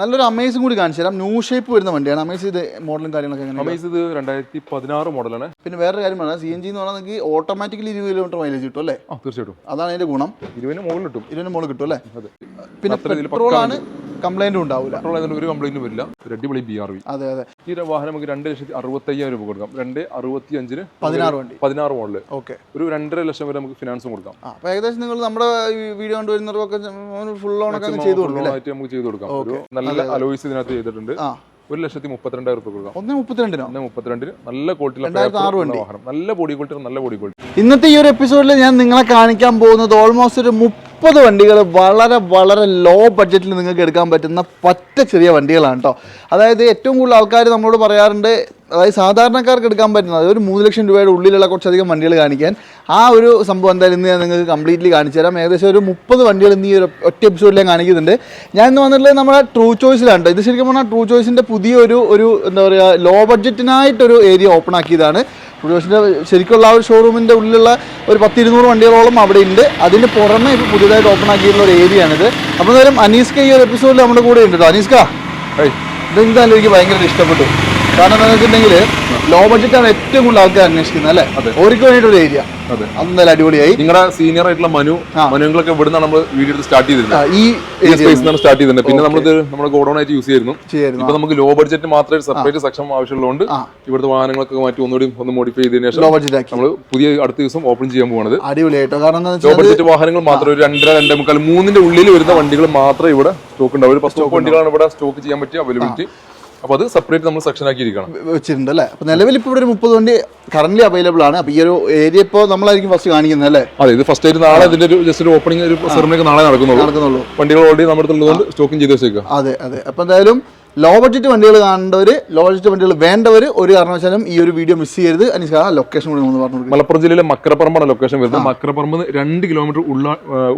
നല്ലൊരു അമേസും കൂടി കാണിച്ചു തരാം. ന്യൂ ഷേപ്പ് വരുന്ന വണ്ടിയാണ്. അമേസ് ഇത് മോഡലും കാര്യങ്ങളൊക്കെ എങ്ങനെ അമേസ് ഇത് രണ്ടായിരത്തി പതിനാറ് മോഡലാണ് പിന്നെ വേറൊരു കാര്യം പറഞ്ഞാൽ സി എൻ ജി എന്ന് പറഞ്ഞാൽ നിങ്ങൾക്ക് ഓട്ടോമാറ്റിക്കലി ഇരുപത് കിലോമീറ്റർ മൈലേജ് കിട്ടും അല്ലേ? ആ തീർച്ചയായിട്ടും. അതാണ് അതിന്റെ ഗുണം. ഇരുപതിന് മുകളിൽ കിട്ടും. ഇരുപതിന് മുകളിൽ കിട്ടും അല്ലേ? അതെ. പിന്നെ പെട്രോളാണ് കംപ്ലൈന്റും ഉണ്ടാവില്ല പെട്രോൾ ആയതുകൊണ്ട് ഒരു കംപ്ലൈന്റും വരില്ല. അടിപൊളി ബി ആർ വി അതെ അതെ. ഈ വാഹനം നമുക്ക് രണ്ട് ലക്ഷത്തി അറുപത്തയ്യായിരം രൂപ കൊടുക്കാം. രണ്ട് അറുപത്തി അഞ്ചിന് പതിനാറ് വണ്ടി. പതിനാറ് മോഡൽ ഓക്കെ. ഒരു രണ്ടര ലക്ഷം വരെ നമുക്ക് ഫിനാൻസും കൊടുക്കാം. അപ്പൊ ഏകദേശം നിങ്ങൾ നമ്മുടെ വീഡിയോ കണ്ടുവരുന്നവർക്കൊക്കെ ഫുൾ ലോൺ ഒക്കെ ചെയ്തു കൊടുക്കും അല്ലേ? ആയിട്ട് നമുക്ക് ചെയ്ത് കൊടുക്കാം. ഒരു നല്ല അലോയ്സ് ഇതിനകത്ത് ചെയ്തിട്ടുണ്ട്. ഒരു ലക്ഷത്തി മുപ്പത്തിരണ്ടായിരം രൂപ കൊടുക്കാം. ഒന്ന് മുപ്പത്തിരണ്ടിനോ? ഒന്ന് മുപ്പത്തിരണ്ടിന് നല്ല ക്വാളിറ്റിയിലുള്ള വാഹനം. നല്ല ബോഡി ക്വാളിറ്റി നല്ല ബോഡി ക്വാളിറ്റി ഇന്നത്തെ ഈ ഒരു എപ്പിസോഡിൽ ഞാൻ നിങ്ങളെ കാണിക്കാൻ പോകുന്നത് ഓൾമോസ്റ്റ് ഒരു മുപ്പത് വണ്ടികൾ വളരെ വളരെ ലോ ബഡ്ജറ്റിൽ നിങ്ങൾക്ക് എടുക്കാൻ പറ്റുന്ന പറ്റ ചെറിയ വണ്ടികളാണ് കേട്ടോ അതായത് ഏറ്റവും കൂടുതൽ ആൾക്കാർ നമ്മളോട് പറയാറുണ്ട് അതായത് സാധാരണക്കാർക്ക് എടുക്കാൻ പറ്റുന്നത് ഒരു മൂന്ന് ലക്ഷം രൂപയുടെ ഉള്ളിലുള്ള കുറച്ചധികം വണ്ടികൾ കാണിക്കാൻ ആ ഒരു സംഭവം എന്തായാലും ഇന്ന് ഞാൻ നിങ്ങൾക്ക് കംപ്ലീറ്റ്ലി കാണിച്ചു തരാം. ഏകദേശം ഒരു മുപ്പത് വണ്ടികൾ ഇന്ന് ഈ ഒരു ഒറ്റ എപ്പിസോഡിൽ ഞാൻ കാണിക്കുന്നുണ്ട്. ഞാൻ ഇന്ന് വന്നിട്ടുള്ളത് നമ്മുടെ ട്രൂ ചോയ്സിലാണ്. ഇത് ശരിക്കും പറഞ്ഞാൽ ട്രൂ ചോയ്സിന്റെ പുതിയൊരു ഒരു എന്താ പറയുക ലോ ബഡ്ജറ്റിനായിട്ടൊരു ഏരിയ ഓപ്പൺ ആക്കിയതാണ്. ട്രൂ ചോയ്സിന്റെ ശരിക്കുള്ള ആ ഒരു ഷോറൂമിന്റെ ഉള്ളിലുള്ള ഒരു പത്തിരുന്നൂറ് വണ്ടികളോളം അവിടെ ഉണ്ട്. അതിന് പുറമെ ഇപ്പോൾ പുതിയതായിട്ട് ഓപ്പൺ ആക്കിയിട്ടുള്ള ഒരു ഏരിയ അപ്പോൾ എന്തായാലും അനീസ്ക ഈ ഒരു എപ്പിസോഡിൽ നമ്മുടെ കൂടെ ഉണ്ട് കേട്ടോ അനീസ്ക ഇത് എനിക്ക് ഭയങ്കരമായിട്ട് ഇഷ്ടപ്പെട്ടു. കാരണം എന്താണെന്ന് വെച്ചിട്ടുണ്ടെങ്കിൽ ലോ ബഡ്ജറ്റാണ് ഏറ്റവും കൂടുതൽ ആൾക്കാർ അന്വേഷിക്കുന്നത് അല്ലേ? ഓർക്ക് വേണ്ടിയിട്ട് ഒരു ഏരിയ അതെ. നല്ല അടിപൊളിയായി. നിങ്ങളുടെ സീനിയർ ആയിട്ടുള്ള മനു. മനുങ്ങളൊക്കെ ഇവിടെ നമ്മൾ വീഡിയോ എടുത്ത് സ്റ്റാർട്ട് ചെയ്തിരുന്നത് ഈ സ്പേസ് സ്റ്റാർട്ട് ചെയ്തിരുന്നത് പിന്നെ നമ്മൾ നമ്മുടെ ഗോഡൌൺ ആയിട്ട് യൂസ് ചെയ്യുന്നു. ഇപ്പൊ നമുക്ക് ലോ ബഡ്ജറ്റ് മാത്രമേ സെപ്പറേറ്റ് സെക്ഷൻ ആവശ്യമുള്ളതുകൊണ്ട്. ഇവിടുത്തെ വാഹനങ്ങളൊക്കെ മാറ്റി ഒന്നുകൂടി ഒന്ന് മോഡിഫൈ ചെയ്തതിനു ശേഷം ലോ ബഡ്ജറ്റ് നമ്മൾ പുതിയ അടുത്ത ദിവസം ഓപ്പൺ ചെയ്യാൻ പോകുന്നത് അടിപൊളിയായിട്ടോ. കാരണം ലോ ബഡ്ജറ്റ് വാഹനങ്ങൾ മാത്രം ഒരു രണ്ടര രണ്ടേ മുക്കാൽ മൂന്നിന്റെ ഉള്ളിൽ വരുന്ന വണ്ടികൾ മാത്രമേ ഇവിടെ സ്റ്റോക്ക് ഉണ്ടാവും. ഒരു പത്ത് വണ്ടികളാണ് ഇവിടെ സ്റ്റോക്ക് ചെയ്യാൻ പറ്റിയ അവൈലബിലിറ്റി അപ്പൊ അത് സെപ്പറേറ്റ് നമ്മൾ സെക്ഷൻ ആക്കിയിരിക്കണം. വെച്ചിട്ടുണ്ട് അല്ലേ? അപ്പോൾ നിലവിൽ ഇപ്പോൾ ഇവിടെ ഒരു മുപ്പത് വണ്ടി കറന്റ് അവൈലബിൾ ആണ്. അപ്പോൾ ഈ ഒരു ഏരിയ ഇപ്പോൾ നമ്മളായിരിക്കും ഫസ്റ്റ് കാണിക്കുന്നത് അല്ലേ? അതെ ഇത് ഫസ്റ്റ് ആയിട്ട് നാളെ ഇതിന്റെ ഒരു ജസ്റ്റ് ഒരു ഓപ്പണിംഗ് ഒരു സെറമണി നാളെ നടക്കുന്നുള്ളൂ. നടക്കുന്നുള്ളൂ. വണ്ടികൾ ഓൾറെഡി നമ്മുടെ അടുത്തുള്ളതുകൊണ്ട് സ്റ്റോക്കിംഗ് ചെയ്ത് വെച്ചേക്കുക അതെ അതെ. അപ്പോൾ എന്തായാലും ലോ ബഡ്ജറ്റ് വണ്ടികൾ കാണേണ്ടവർ ലോ ബഡ്ജറ്റ് വണ്ടികൾ വേണ്ടവർ ഒരു കാരണവശാലും ഈ ഒരു വീഡിയോ മിസ് ചെയ്യരുത്. അനുസരിച്ച് ആ ലൊക്കേഷൻ കൂടി നമ്മൾ പറഞ്ഞു മലപ്പുറം ജില്ലയിലെ മക്കരപ്പറമ്പാണ് ലൊക്കേഷൻ വരുന്നത്. മക്കരപ്പറമ്പ് രണ്ട് കിലോമീറ്റർ ഉള്ള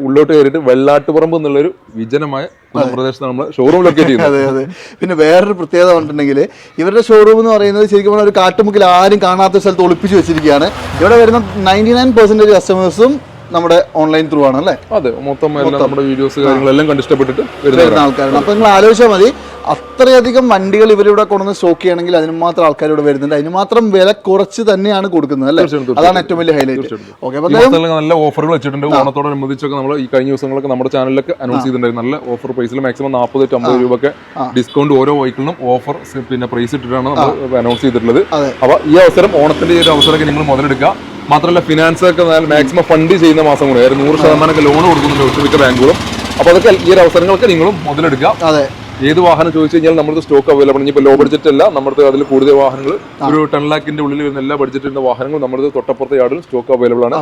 ഉള്ളോട്ട് കയറിയിട്ട് വെള്ളാട്ടുപറമ്പ് എന്നുള്ളൊരു വിജനമായ പ്രദേശത്താണ് നമ്മൾ ഷോറൂം ലൊക്കേറ്റ് ചെയ്യുന്നത്. അതെ അതെ. പിന്നെ വേറൊരു പ്രത്യേകത പറഞ്ഞിട്ടുണ്ടെങ്കിൽ ഇവരുടെ ഷോറൂം എന്ന് പറയുന്നത് ശരിക്കും പറഞ്ഞാൽ ഒരു കാട്ടുമുക്കിൽ ആരും കാണാത്ത സ്ഥലത്ത് ഒളിപ്പിച്ച് വെച്ചിരിക്കുകയാണ്. ഇവിടെ വരുന്ന നയന്റി നയൻ പെർസെന്റേജ് കസ്റ്റമേഴ്സും നമ്മുടെ ഓൺലൈൻ ത്രൂ ആണ് അല്ലേ? അതെ മൊത്തം നമ്മുടെ വീഡിയോസ് കാര്യങ്ങളെല്ലാം കണ്ടിഷ്ടപ്പെട്ടിട്ട് വരുന്ന ആൾക്കാരാണ്. അപ്പൊ നിങ്ങൾ ആലോചിച്ചാൽ മതി അത്രയധികം വണ്ടികൾ ഇവരിവിടെ കൊണ്ടുവന്ന് സ്റ്റോക്ക് ചെയ്യണമെങ്കിൽ അതിന് മാത്രം ആൾക്കാർ ഇവിടെ വരുന്നുണ്ട്. അതിന് മാത്രം വില കുറച്ച് തന്നെയാണ് കൊടുക്കുന്നത് അല്ലേ? അതാണ് ഏറ്റവും വലിയ ഹൈലൈറ്റ് നല്ല ഓഫറുകൾ വെച്ചിട്ടുണ്ട്. ഓണത്തോടനുബന്ധിച്ചൊക്കെ നമ്മൾ ഈ കഴിഞ്ഞ ദിവസങ്ങളൊക്കെ നമ്മുടെ ചാനലിലൊക്കെ അനൗൺസ് ചെയ്തിട്ടുണ്ടായിരുന്നു. നല്ല ഓഫർ പ്രൈസിൽ മാക്സിമം നാൽപ്പത് ടു അമ്പത് ഒക്കെ ഡിസ്കൗണ്ട് ഓരോ വെഹിക്കിളിനും ഓഫർ പിന്നെ പ്രൈസ് ഇട്ടിട്ടാണ് നമ്മൾ അനൗൺസ് ചെയ്തിട്ടുള്ളത്. അപ്പൊ അപ്പോൾ ഈ അവസരം ഓണത്തിന്റെ ഈ ഒരു അവസരമൊക്കെ നിങ്ങൾ മുതലെടുക്കുക. മാത്രമല്ല ഫിനാൻസ് ഒക്കെ മാക്സിമം ഫണ്ട് ചെയ്യുന്ന മാസം കൂടെ. അതായത് നൂറ് ശതമാനമൊക്കെ ലോൺ കൊടുക്കുന്നുണ്ട് ഒട്ടുമിക്ക ബാങ്കുകളും അപ്പോൾ അതൊക്കെ ഈ ഒരു അവസരങ്ങളൊക്കെ നിങ്ങളും മുതലെടുക്കുക. അതെ. ഏത് വാഹനം ചോദിച്ചു കഴിഞ്ഞാൽ നമ്മുടെ സ്റ്റോക്ക് അവൈലബിൾ ഇനി ഇപ്പോൾ ലോ ബഡ്ജറ്റ് അല്ല നമ്മുടെ അതിൽ കൂടുതൽ വാഹനങ്ങൾ ഒരു ടെൻ ലാഖിന്റെ ഉള്ളിൽ വരുന്ന എല്ലാ ബഡ്ജറ്റ് വരുന്ന വാഹനങ്ങൾ നമ്മുടെ തൊട്ടപ്പുറത്തെ യാർഡിൽ സ്റ്റോക്ക് അവൈലബിൾ ആണ്.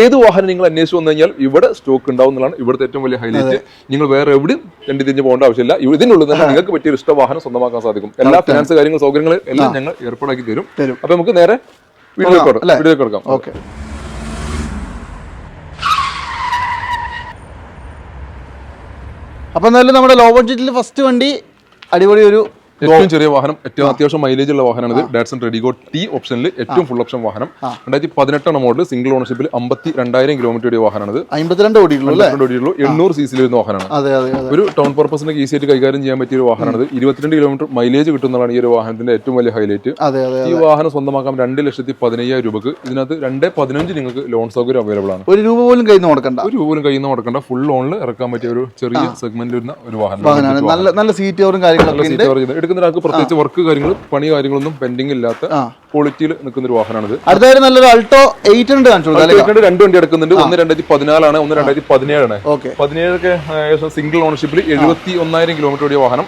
ഏത് വാഹനം നിങ്ങൾ അന്വേഷിച്ച് വന്നു കഴിഞ്ഞാൽ ഇവിടെ സ്റ്റോക്ക് ഉണ്ടാവും എന്നുള്ളതാണ് ഇവിടുത്തെ ഏറ്റവും വലിയ ഹൈലൈറ്റ് നിങ്ങൾ വേറെ എവിടെയും രണ്ടി തിരിഞ്ഞ് പോകേണ്ട ആവശ്യമില്ല. ഇതിനുള്ളിൽ തന്നെ നിങ്ങൾക്ക് പറ്റിയ ഇഷ്ട വാഹനം സ്വന്തമാക്കാൻ സാധിക്കും. എല്ലാ ഫിനാൻസ് കാര്യങ്ങൾ സൗകര്യങ്ങൾ എല്ലാം ഞങ്ങൾ ഏർപ്പാടാക്കി തരും. അപ്പൊ നമുക്ക് നേരെ വീഡിയോ? വീഡിയോ കൊടുക്കാം ഓക്കെ അപ്പോൾ എന്തായാലും നമ്മുടെ ലോ ബഡ്ജറ്റിൽ ഫസ്റ്റ് വണ്ടി അടിപൊളി ഒരു ഏറ്റവും ചെറിയ വാഹനം ഏറ്റവും അത്യാവശ്യം മൈലേജ് ഉള്ള വാഹനമാണ് ഇത് ഡാറ്റ്സൺ റെഡിഗോ ടി ഓപ്ഷനിൽ ഏറ്റവും ഫുൾ ഓപ്ഷൻ വാഹനം. രണ്ടായിരത്തി പതിനെട്ടാണ് മോഡൽ സിംഗിൾ ഓണർഷിപ്പിൽ അമ്പത്തി രണ്ടായിരം കിലോമീറ്റർ വാഹനമാണ് അമ്പത്തിരണ്ട് ഓടിയുള്ളൂ എണ്ണൂറ് സി സിയിൽ വരുന്ന വാഹനമാണ്. ഒരു ടൗൺ പർപ്പസിന് ഈസി ആയിട്ട് കൈകാര്യം ചെയ്യാൻ പറ്റിയ ഒരു വാഹനമാണ് ഇരുപത്തിരണ്ട് കിലോമീറ്റർ മൈലേജ് കിട്ടുന്നതാണ് ഈ ഒരു വാഹനത്തിന്റെ ഏറ്റവും വലിയ ഹൈലൈറ്റ് ഈ വാഹനം സ്വന്തമാക്കാൻ രണ്ട് ലക്ഷത്തി പതിനയ്യായിരം രൂപക്ക് ഇതിനകത്ത് രണ്ട് പതിനഞ്ച് നിങ്ങൾക്ക് ലോൺ സൗകര്യം അവൈലബിൾ ആണ്. ഒരു രൂപ പോലും കയ്യിൽ നിന്ന് കൊടുക്കണ്ട. ഒരു രൂപ പോലും കയ്യിൽ നിന്ന് കൊടുക്കണ്ട. ഫുൾ ലോണിൽ ഇറക്കാൻ പറ്റിയ ഒരു ചെറിയ സെഗ്മെന്റ് വരുന്ന ഒരു വാഹനം വാഹനമാണ്. നല്ല സീറ്റ് കാര്യങ്ങളൊക്കെ എടുക്കുന്ന ഒരാൾക്ക് പ്രത്യേകിച്ച് വർക്ക് കാര്യങ്ങൾ പണി കാര്യങ്ങളൊന്നും പെൻഡിങ് ഇല്ലാത്ത. ക്വാളിറ്റിയിൽ നിൽക്കുന്ന ഒരു വാഹനമാണിത്. അടുത്തായിട്ട് നല്ലൊരു അൾട്ടോ എയ്റ്റ് ഹൺഡ്രഡ് കാണിച്ചു രണ്ട് വണ്ടി എടുക്കുന്നുണ്ട്. ഒന്ന് രണ്ടായിരത്തി പതിനാലാണ് ഒന്ന് രണ്ടായിരത്തി പതിനേഴാണ് പതിനേഴൊക്കെ ഏകദേശം സിംഗിൾ ഓണർഷിപ്പിൽ എഴുപത്തി ഒന്നായിരം കിലോമീറ്റർ ഓടിയ വാഹനം.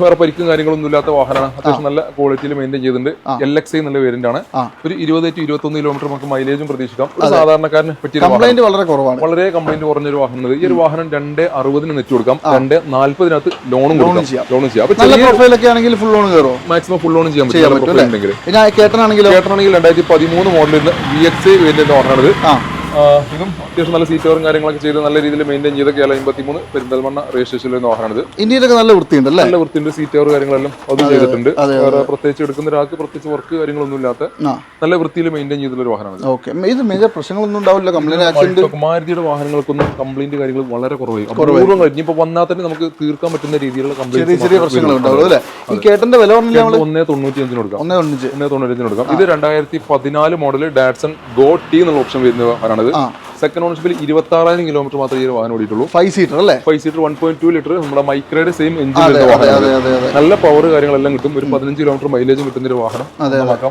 വേറെ പരിക്കും കാര്യങ്ങളൊന്നും ഇല്ലാത്ത വാഹനമാണ്. അത്യാവശ്യം നല്ല ക്വാളിറ്റിയിൽ മെയിന്റെയിൻ ചെയ്തിട്ടുണ്ട്. എൽ എക്സ് ഐ എന്നുള്ള വേരിയന്റ് ആണ്. ഒരു ഇരുപത് ടു ഇരുപത്തൊന്ന് കിലോമീറ്റർ നമുക്ക് മൈലേജും പ്രതീക്ഷിക്കാം. ഒരു സാധാരണക്കാരന് പറ്റിയ ഒരു കംപ്ലൈന്റ് വളരെ കുറവാണ്. വളരെ കംപ്ലൈന്റ് കുറഞ്ഞൊരു വാഹനം ഇത്. ഈ ഒരു വാഹനം രണ്ട് അറുപതിന് നെറ്റ് കൊടുക്കാം. രണ്ട് നാല്പതിനകത്ത് ലോണും കൊടുക്കാം. ചെയ്യാം. ലോണും ചെയ്യാം. നല്ല പ്രൊഫൈലൊക്കെ ആണെങ്കിൽ ഫുൾ ലോൺ കയറും മാക്സിമം ഫുൾ ലോൺ ചെയ്യാൻ പറ്റും. കേട്ടനാണെങ്കിലോ? ചേട്ടനാണെങ്കിൽ രണ്ടായിരത്തി പതിമൂന്ന് മോഡലിൽ വി എക്സ് വേരിയന്റ് ആ, ഇതും അത്യാവശ്യം നല്ല സീറ്റോറും കാര്യങ്ങളൊക്കെ ചെയ്ത് നല്ല രീതിയിൽ മെയിന്റെയിൻ ചെയ്തൊക്കെയാണ് അമ്പത്തിമൂന്ന് പെരിന്തൽമണ്ണ രജിസ്ട്രേഷൻ വരുന്ന വാഹനമാണിത് ഇന്ത്യയിലൊക്കെ നല്ല വൃത്തിയുണ്ട് അല്ലേ നല്ല വൃത്തിയുണ്ട് സീറ്റോർ കാര്യങ്ങളെല്ലാം അത് ചെയ്തിട്ടുണ്ട്. വേറെ പ്രത്യേകിച്ച് എടുക്കുന്ന ഒരാൾക്ക് പ്രത്യേകിച്ച് വർക്ക് കാര്യങ്ങളൊന്നും ഇല്ലാത്ത നല്ല വൃത്തിയിൽ മെയിന്റെയിൻ ചെയ്തിട്ടുള്ള ഒരു വാഹനമാണ് ഓക്കെ. ഇത് മേജർ പ്രശ്നങ്ങളൊന്നും ഉണ്ടാവില്ല. കംപ്ലൈന്റ് ആക്സിഡന്റ് മാരുതിയുടെ വാഹനങ്ങൾക്കൊന്നും കംപ്ലൈന്റ് കാര്യങ്ങൾ വളരെ കുറവായി. അപൂർവം കഴിഞ്ഞ് ഇപ്പൊ വന്നാൽ തന്നെ നമുക്ക് തീർക്കാൻ പറ്റുന്ന രീതിയിലുള്ള ചെറിയ ചെറിയ പ്രശ്നങ്ങൾ കംപ്ലൈന്റ് ഉണ്ടാവുള്ളൂ അല്ലേ? ഈ കേട്ടന്റെ വില പറഞ്ഞില്ല നമ്മൾ ഒന്നേ തൊണ്ണൂറ്റി അഞ്ചിന് കൊടുക്കാം. ഒന്നേ തൊണ്ണൂറ്റി തൊണ്ണൂറ്റഞ്ചിന് കൊടുക്കാം. ഇത് രണ്ടായിരത്തി പതിനാല് മോഡൽ ഡാറ്റ്സൺ ഗോ ടി എന്നുള്ള ഓപ്ഷൻ വരുന്ന വാഹനമാണിത് ആ. സെക്കൻഡ് ഓണർഷിപ്പിൽ ഇരുപത്തി ആറായിരം കിലോമീറ്റർ മാത്രമേ ഈ വാഹനം ഓടിയിട്ടുള്ളൂ. ഫൈവ് സീറ്റർ അല്ലേ? Five seater one point two litre നമ്മുടെ മൈക്രയുടെ സെയിം എഞ്ചിൻ നല്ല പവർ കാര്യങ്ങളെല്ലാം കിട്ടും. ഒരു പതിനഞ്ച് കിലോമീറ്റർ മൈലേജ് കിട്ടുന്ന ഒരു വാഹനം.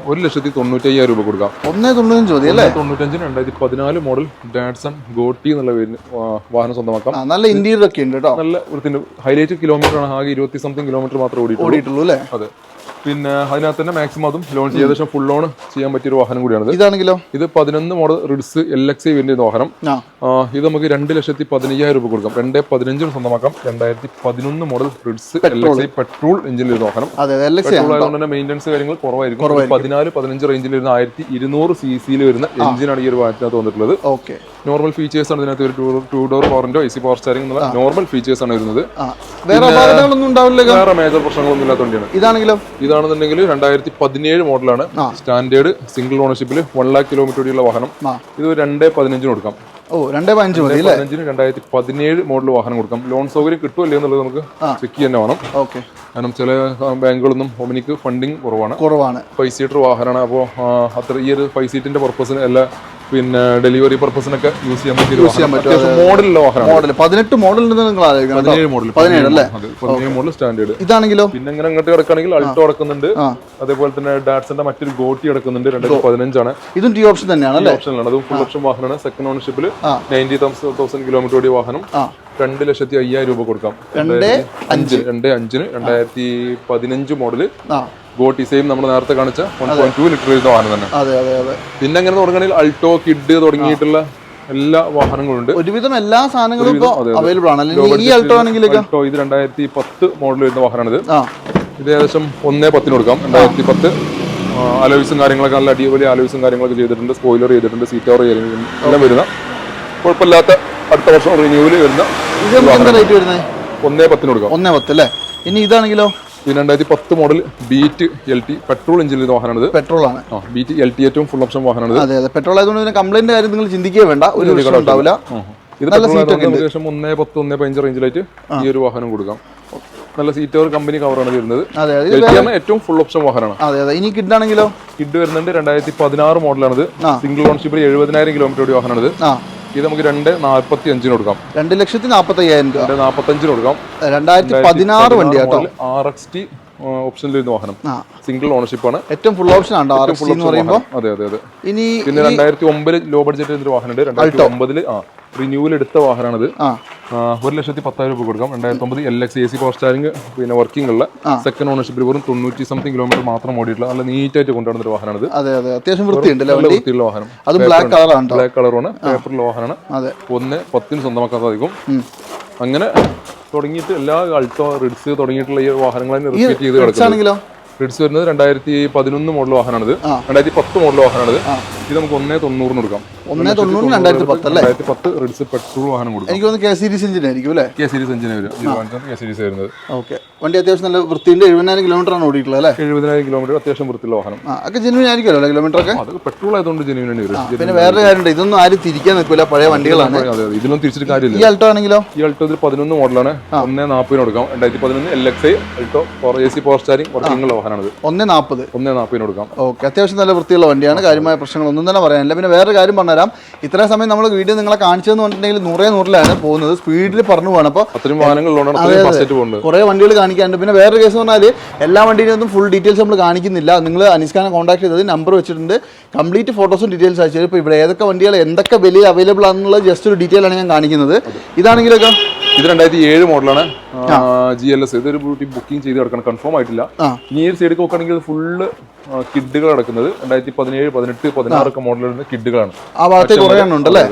ഒരു ലക്ഷത്തി തൊണ്ണൂറ്റി അയ്യായിരം രൂപ കൊടുക്കാം. ഒന്നേ തൊണ്ണൂറ്റഞ്ച് അല്ലേ? തൊണ്ണൂറ്റഞ്ചിന് രണ്ടായിരത്തി പതിനാല് മോഡൽ ഡാറ്റ്സൺ ഗോട്ടി എന്നുള്ള പേരിന് വാഹനം സ്വന്തമാക്കാം. നല്ല ഇന്റീരിയർ ഒക്കെ ഉണ്ട് കേട്ടോ. നല്ല വൃത്തിന്റെ ഹൈലൈറ്റ് കിലോമീറ്റർ ആണ്. ആകെ ഇരുപത്തി സംതിങ് കിലോമീറ്റർ മാത്രമേ ഓടിയിട്ടുള്ളൂ. ഓടിയിട്ടുള്ളൂ അല്ലേ? അതെ. പിന്നെ അതിനകത്ത് തന്നെ മാക്സിമം അതും ലോൺ ഏകദേശം ഫുൾ ലോൺ ചെയ്യാൻ പറ്റിയ ഒരു വാഹനം കൂടിയാണ് ഇതാണെങ്കിലോ? ഇത് പതിനൊന്ന് മോഡൽ റിഡ്സ് എൽ എക്സ് വരുന്ന വാഹനം. ഇത് നമുക്ക് രണ്ട് ലക്ഷത്തി പതിനയ്യായിരം രൂപ കൊടുക്കാം. രണ്ട് പതിനഞ്ചിന് സ്വന്തമാക്കാം. രണ്ടായിരത്തി പതിനൊന്ന് model Ritz L X petrol എഞ്ചിനിൽ വരുന്ന വാഹനം. പെട്രോൾ ആയതുകൊണ്ട് തന്നെ മെയിന്റെനൻസ് കാര്യങ്ങൾ കുറവായിരിക്കും. പതിനാല് പതിനഞ്ച് റേഞ്ചിൽ വരുന്ന ആയിരത്തി ഇരുന്നൂറ് സി സിയിൽ വരുന്ന എഞ്ചിനാണ് ഈ ഒരു വാഹനത്തിനകത്ത് വന്നിട്ടുള്ളത്. ഓക്കെ. നോർമൽ ഫീച്ചേഴ്സ് ആണ് ഇതിനകത്ത് ഒരു ടൂ ഡോർ പവറിന്റെ എ സി പവർ സ്റ്റാരിംഗ് എന്നുള്ള നോർമൽ ഫീച്ചേഴ്സ് ആണ് വരുന്നത്. വേറെ മേജർ പ്രശ്നങ്ങളൊന്നും പ്രശ്നങ്ങളൊന്നും ഇല്ലാത്തതുകൊണ്ടാണ് ഇതാണെങ്കിലോ? ഇതാണെന്നുണ്ടെങ്കിൽ രണ്ടായിരത്തി പതിനേഴ് മോഡലാണ് സ്റ്റാൻഡേർഡ് സിംഗിൾ ഓണർഷിപ്പിൽ വൺ ലാക്ക് കിലോമീറ്റർ ഓടിയുള്ള വാഹനം. ഇത് രണ്ട് പതിനഞ്ചിന് കൊടുക്കാം. ഓ രണ്ടേ പതിനഞ്ച് മതി പതിനഞ്ചിന് രണ്ടായിരത്തി പതിനേഴ് മോഡൽ വാഹനം കൊടുക്കാം. ലോൺ സൗകര്യം കിട്ടുമല്ലേ എന്നുള്ളത് നമുക്ക് ചെക്ക് തന്നെ വേണം. ഓക്കെ. കാരണം ചില ബാങ്കുകളൊന്നും ഒമിനിക്ക് ഫണ്ടിങ് കുറവാണ്. കുറവാണ്. ഫൈവ് സീറ്റർ വാഹനമാണ്. അപ്പോൾ അത്ര ഈ ഒരു ഫൈവ് സീറ്റിന്റെ പർപ്പസിന് എല്ലാ പിന്നെ ഡെലിവറി പർപ്പസിനൊക്കെ യൂസ് ചെയ്യാൻ വാഹനം. മോഡൽ മോഡൽ പതിനെട്ട് മോഡൽ ഉണ്ടെന്ന് നിങ്ങൾ. പതിനേഴ് മോഡൽ പതിനേഴ് അല്ലേ? പതിനേഴ് മോഡൽ സ്റ്റാൻഡേർഡ് ഇതാണെങ്കിലോ? പിന്നെ ഇങ്ങനെ അങ്ങോട്ട് കിടക്കുകയാണെങ്കിൽ അൾട്ടോ കിടക്കുന്നുണ്ട് അതേപോലെ തന്നെ ഡാറ്റ്സിന്റെ മറ്റൊരു ഗോട്ടി കിടക്കുന്നുണ്ട് രണ്ടായിരത്തി പതിനഞ്ചാണ്. ഇതും ടി ഓപ്ഷൻ തന്നെയാണ് അല്ലേ? ഓപ്ഷനിലാണ് അതും ഫുൾ ഓപ്ഷൻ വാഹനമാണ്. സെക്കൻഡ് ഓണർഷിപ്പിൽ. നയന്റി തൗസൻഡ് കിലോമീറ്റർ ഓടിയ വാഹനം. രണ്ട് ലക്ഷത്തി അയ്യായിരം രൂപ കൊടുക്കാം. രണ്ട് അഞ്ച്. രണ്ട് അഞ്ചിന്. രണ്ടായിരത്തി പതിനഞ്ച് മോഡൽ ആ ഗോട്ടി സെയിം നമ്മൾ നേരത്തെ കാണിച്ച വൺ പോയിന്റ് ടു ലിറ്റർ വരുന്ന വാഹനം തന്നെ. അതെ അതെ അതെ. പിന്നെ അങ്ങനെ തുടങ്ങുകയാണെങ്കിൽ അൾട്ടോ കിഡ് തുടങ്ങിയിട്ടുള്ള എല്ലാ വാഹനങ്ങളും ഉണ്ട് ഒരുവിധം എല്ലാ സാധനങ്ങളും ഇപ്പോൾ. അവൈലബിൾ ആണ്. ഈ അൾട്ടോ അൾട്ടോ ഇത് രണ്ടായിരത്തി പത്ത് മോഡൽ വരുന്ന വാഹനമാണിത്. ഇത് ഇത് ഏകദേശം ഒന്നേ പത്തിന് കൊടുക്കാം. രണ്ടായിരത്തി പത്ത് അലോയ്സും കാര്യങ്ങളൊക്കെ നല്ല അടിപൊളി അലോയ്സും കാര്യങ്ങളൊക്കെ ചെയ്തിട്ടുണ്ട്. സ്പോയിലർ ചെയ്തിട്ടുണ്ട്. സീറ്റ് ഓവർ എല്ലാം വരുന്ന. കുഴപ്പമില്ലാത്ത അടുത്ത വർഷം റിന്യൂവൽ വരുന്ന ഒന്നേ പത്തിന് കൊടുക്കാം. ഒന്നേ പത്ത് അല്ലേ? ഇനി ഇതാണെങ്കിലോ? ഇത് രണ്ടായിരത്തി പത്ത് model Beat L T petrol engine വാഹനമാണ് പെട്രോൾ ആണ്. ബീറ്റ് എൽ ടി ഏറ്റവും ഫുൾ ഓപ്ഷൻ വാഹനമാണ് അതെ അതെ. പെട്രോൾ ആയതുകൊണ്ട് പിന്നെ കംപ്ലൈന്റ് കാര്യം നിങ്ങൾ ചിന്തിക്കേ വേണ്ട. ഒരു ഉണ്ടാവില്ല. ഇത് ഏകദേശം ഒന്നേ പത്ത് ഒന്നേ പതിനഞ്ച് റേഞ്ചിലായിട്ട് ഈ ഒരു വാഹനം കൊടുക്കാം. നല്ല സീറ്റ് ഓവർ കമ്പനി കവറാണ് വരുന്നത്. ഏറ്റവും ഫുൾ ഓപ്ഷൻ വാഹനമാണ്. അതെ അതെ. ഇനി കിഡ് ആണെങ്കിലോ? കിഡ് വരുന്നുണ്ട്. രണ്ടായിരത്തി പതിനാറ് മോഡലാണിത്. സിംഗിൾ ഓൺഷിപ്പിൽ എഴുപതിനായിരം കിലോമീറ്റർ വാഹനമാണ് ഇത് നമുക്ക് രണ്ട് നാൽപ്പത്തി അഞ്ചിന് കൊടുക്കാം. രണ്ട് ലക്ഷത്തി നാൽപ്പത്തി അയ്യായിരം രൂപ. രണ്ട് നാൽപ്പത്തഞ്ചിന് കൊടുക്കാം. രണ്ടായിരത്തി പതിനാറ് വണ്ടി കേട്ടോ. ആർ എക്സ് ടി ഓപ്ഷനിൽ വരുന്ന വാഹനം. സിംഗിൾ ഓണർഷിപ്പ് ആണ്. ഏറ്റവും ഫുൾ ഓപ്ഷൻ ആണ് ആർ എക്സ് എന്ന് പറയുമ്പോൾ അതെ അതെ അതെ. ഇനി പിന്നെ രണ്ടായിരത്തി ഒമ്പതിൽ ലോ ബഡ്ജറ്റ് ഒരു വാഹനമുണ്ട്. രണ്ടായിരത്തി ഒമ്പതിൽ ആ റിന്യൂവൽ എടുത്ത വാഹനമാണിത്. ഒരു ലക്ഷത്തി പത്തായിരം രൂപ കൊടുക്കാം. രണ്ടായിരത്തി ഒമ്പത് L X A C power steering പിന്നെ വർക്കിംഗ് ഉള്ള സെക്കൻഡ് ഓണർഷിപ്പിൽ വെറും തൊണ്ണൂറ്റി സംതിങ് കിലോമീറ്റർ മാത്രം ഓടിയിട്ടുള്ള നല്ല നീറ്റ് ആയിട്ട് കൊണ്ടുവരുന്ന ഒരു വാഹനമാണ് അതെ അതെ. അത്യാവശ്യം വൃത്തിയുണ്ടല്ലോ വൃത്തിയുള്ള വാഹനം. അത് ബ്ലാക്ക് കളറാണ് ബ്ലാക്ക് കളറാണ് പേപ്പറിൽ വാഹനമാണ്. അതെ. ഒന്ന് പത്തിന് സ്വന്തമാക്കാൻ സാധിക്കും. അങ്ങനെ തുടങ്ങിയിട്ട് എല്ലാ അൾട്ടോ റിഡ്സ് തുടങ്ങിയിട്ടുള്ള ഈ വാഹനങ്ങളെ റിപ്പീറ്റ് ചെയ്ത് കിടക്കുന്നത്. റിഡ്സ് വരുന്നത് രണ്ടായിരത്തി പതിനൊന്ന് മോഡൽ വാഹനമാണിത്. രണ്ടായിരത്തി പത്ത് മോഡൽ വാഹനമാണിത്. ഇത് നമുക്ക് ഒന്നേ തൊണ്ണൂറിന് കൊടുക്കാം. ഒന്നേ തൊണ്ണൂറ് രണ്ടായിരത്തി പത്ത് അല്ലേ? രണ്ടായിരത്തി പത്ത് റിഡ്സ് പെട്രോൾ വാഹനം കൊടുക്കും. എനിക്ക് തോന്നുന്നു കെ സീരീസ് എഞ്ചിൻ ആയിരിക്കും അല്ലേ? കെ സീരീസ് എഞ്ചിന് വരും. കെ സീരീസ് വരുന്നത്. ഓക്കെ വണ്ടി അത്യാവശ്യം നല്ല വൃത്തിയുണ്ട്. എഴുപതിനായിരം കിലോമീറ്റർ ആണ് ഓടിയിട്ടുള്ളത് അല്ലേ? എഴുപതിനായിരം കിലോമീറ്റർ അത്യാവശ്യം വൃത്തിയുള്ള വാഹനം. ഒക്കെ ജെനുവിൻ ആയിരിക്കുമല്ലോ അല്ലേ കിലോമീറ്റർ ഒക്കെ? അത് പെട്രോൾ ആയതുകൊണ്ട് ജെനുവിനാണ് വരും പിന്നെ വേറെ കാര്യമുണ്ട്. ഇതൊന്നും ആരും തിരിക്കാൻ നിൽക്കില്ല പഴയ വണ്ടികളാണ്. ഇതിലൊന്നും തിരിച്ചിട്ട് കാര്യമില്ല. ഈ അൾട്ടോ ആണെങ്കിലോ? ഈ അൾട്ടോ ഇതിൽ പതിനൊന്ന് മോഡലാണ് ഒന്നേ നാൽപ്പതിന് കൊടുക്കാം. രണ്ടായിരത്തി പതിനൊന്ന് L X I Alto A C power steering working വാഹനമാണിത്. ഒന്നേ നാൽപ്പത് ഒന്നേ നാൽപ്പതിന് കൊടുക്കാം. ഓക്കെ അത്യാവശ്യം നല്ല വൃത്തിയുള്ള വണ്ടിയാണ്. കാര്യമായ പ്രശ്നങ്ങളൊന്നും തന്നെ പറയാനില്ല. പിന്നെ വേറൊരു കാര്യം പറഞ്ഞുതരാം. ഇത്രയും സമയം നമ്മൾ വീഡിയോ നിങ്ങളെ കാണിച്ചതെന്ന് പറഞ്ഞിട്ടുണ്ടെങ്കിൽ നൂറേ നൂറിലാണ് പോകുന്നത്. സ്പീഡിൽ പറഞ്ഞു പോകണം അപ്പോൾ അത്രയും വാഹനങ്ങൾ കുറേ വണ്ടികൾ കാണിക്കാനുണ്ട്. പിന്നെ വേറൊരു കേസ് പറഞ്ഞാൽ എല്ലാ വണ്ടിയിലും ഒന്നും ഫുൾ ഡീറ്റെയിൽസ് നമ്മൾ കാണിക്കുന്നില്ല. നിങ്ങൾ അനിസ്ഖാനെ കോൺടാക്ട് ചെയ്തത് നമ്പർ വെച്ചിട്ടുണ്ട്. കംപ്ലീറ്റ് ഫോട്ടോസും ഡീറ്റെയിൽസ് അയച്ചു ഇപ്പോൾ ഇവിടെ ഏതൊക്കെ വണ്ടികൾ എന്തൊക്കെ വിലയിൽ അവൈലബിൾ ആണെന്നുള്ള ജസ്റ്റ് ഒരു ഡീറ്റെയിൽ ആണ് ഞാൻ കാണിക്കുന്നത്. ഇതാണെങ്കിലൊക്കെ ഇത് രണ്ടായിരത്തി ഏഴ് മോഡലാണ്. ജി എൽ എസ് ഇതൊരു ബ്യൂട്ടി ബുക്കിംഗ് ചെയ്ത് കിടക്കണം. കൺഫേം ആയിട്ടില്ല. ഇനി ഈ സൈഡ് നോക്കുകയാണെങ്കിൽ ഫുള്ള് കിഡുകൾ കിടക്കുന്നത്. രണ്ടായിരത്തി പതിനേഴ് പതിനെട്ട് പതിനാറൊക്കെ വരുന്ന കിഡുകളാണ്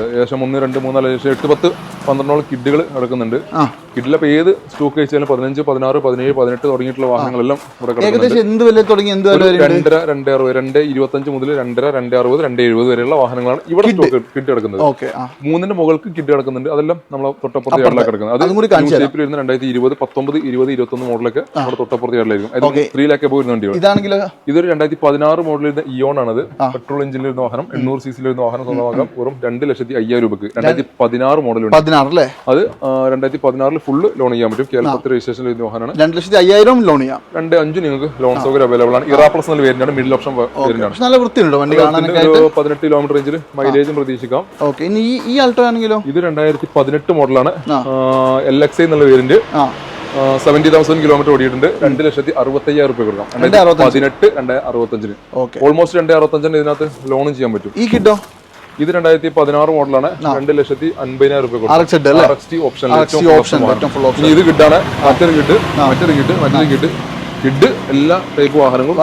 ഏകദേശം ഒന്ന് രണ്ട് മൂന്നാൽ നാല് ഏകദേശം എട്ട് പത്ത് പന്ത്രണ്ടോളം കിഡുകൾ കിടക്കുന്നുണ്ട്. ആ ഏത് സ്റ്റോക്ക് കഴിച്ചാലും പതിനഞ്ച് പതിനാറ് പതിനേഴ് പതിനെട്ട് തുടങ്ങിയിട്ടുള്ള വാഹനങ്ങളെല്ലാം ഏകദേശം എന്ത് വില തുടങ്ങി? എന്ത് വില രണ്ടര രണ്ട് അറുപത് രണ്ട് ഇരുപത്തഞ്ച് മുതൽ രണ്ടര രണ്ട് അറുപത് രണ്ട് എഴുപത് വരെയുള്ള വാഹനങ്ങളാണ് ഇവിടെ സ്റ്റോക്ക് കിട്ടി കിടക്കുന്നത്. മൂന്നിന്റെ മുകൾക്ക് കിട്ടി കിടക്കുന്നുണ്ട്. അതെല്ലാം നമ്മളെ തൊട്ടപ്പുറത്ത് യാർഡിലാണ് കിടക്കുന്നത്. അത് ഷേപ്പിൽ വരുന്ന രണ്ടായിരത്തി ഇരുപത് പത്തൊമ്പത് ഇരുപത് ഇരുപത്തൊന്ന് മോഡലൊക്കെ നമ്മുടെ തൊട്ടപ്പുറത്ത് യാർഡിലായിരിക്കും അത് ത്രീ ലാക്ക് എബോ വരുന്ന വണ്ടികൾ ഇതാണെങ്കിലോ ഇതൊരു രണ്ടായിരത്തി പതിനാറ് മോഡലിൽ വരുന്ന ഇയോൺ ആണത് പെട്രോൾ എഞ്ചിനിൽ വരുന്ന വാഹനം എണ്ണൂറ് സി സിയിൽ വരുന്ന വാഹനം സ്വന്തമാക്കാം. വെറും രണ്ട് ലക്ഷത്തി അയ്യായിരം രൂപക്ക്. രണ്ടായിരത്തി പതിനാറ് മോഡലുണ്ട് അത് രണ്ടായിരത്തി പതിനാറിൽ ഫുള്ള് ലോൺ ചെയ്യാൻ പറ്റും. കേരളത്തിൽ രജിസ്ട്രേഷൻ ചെയ്യുന്ന വാഹനമാണ്. രണ്ട് ലക്ഷത്തി അയ്യായിരം ലോൺ ചെയ്യാം. രണ്ട് അഞ്ച് നിങ്ങൾക്ക് ലോൺ സൗകര്യം അവൈലബിൾ ആണ്. ഇറാ പ്ലസ് എന്നുള്ള വേരിയന്റാണ് മിഡിൽ ഓപ്ഷൻ വേരിയന്റാണ് പക്ഷെ നല്ല വൃത്തിയുണ്ടോ വണ്ടി കാണാനൊക്കെ പതിനെട്ട് കിലോമീറ്റർ റേഞ്ചിൽ മൈലേജും പ്രതീക്ഷിക്കാം. ഓക്കെ. ഇനി ഈ ഈ ആൾട്ടോ ആണെങ്കിലോ? ഇത് രണ്ടായിരത്തി പതിനെട്ട് മോഡലാണ് എൽ എക്സ് എന്നുള്ള വേരിയന്റ് സെവന്റി തൗസൻഡ് കിലോമീറ്റർ ഓടിയിട്ടുണ്ട്. രണ്ട് ലക്ഷത്തി അറുപത്തി അയ്യായിരം റുപ്യ കൊടുക്കാം. രണ്ടായിരത്തി പതിനെട്ട് രണ്ട് അറുപത്തഞ്ചിന്. ഓൾമോസ്റ്റ് രണ്ട് അറുപത്തഞ്ചിന് ഇതിനകത്ത് ലോണും ചെയ്യാൻ പറ്റും. ഈ കിട്ടോ? ഇത് രണ്ടായിരത്തി പതിനാറ് മോഡലാണ് രണ്ട് ലക്ഷത്തി അൻപതിനായിരം രൂപ ഓപ്ഷൻ ഇത് കിട്ടാണ്. മറ്റൊരു കിട്ട് മറ്റൊരു കിട്ട് മറ്റൊരു കിട്ട് കിഡ് എല്ലാ ടൈപ്പ് വാഹനങ്ങളും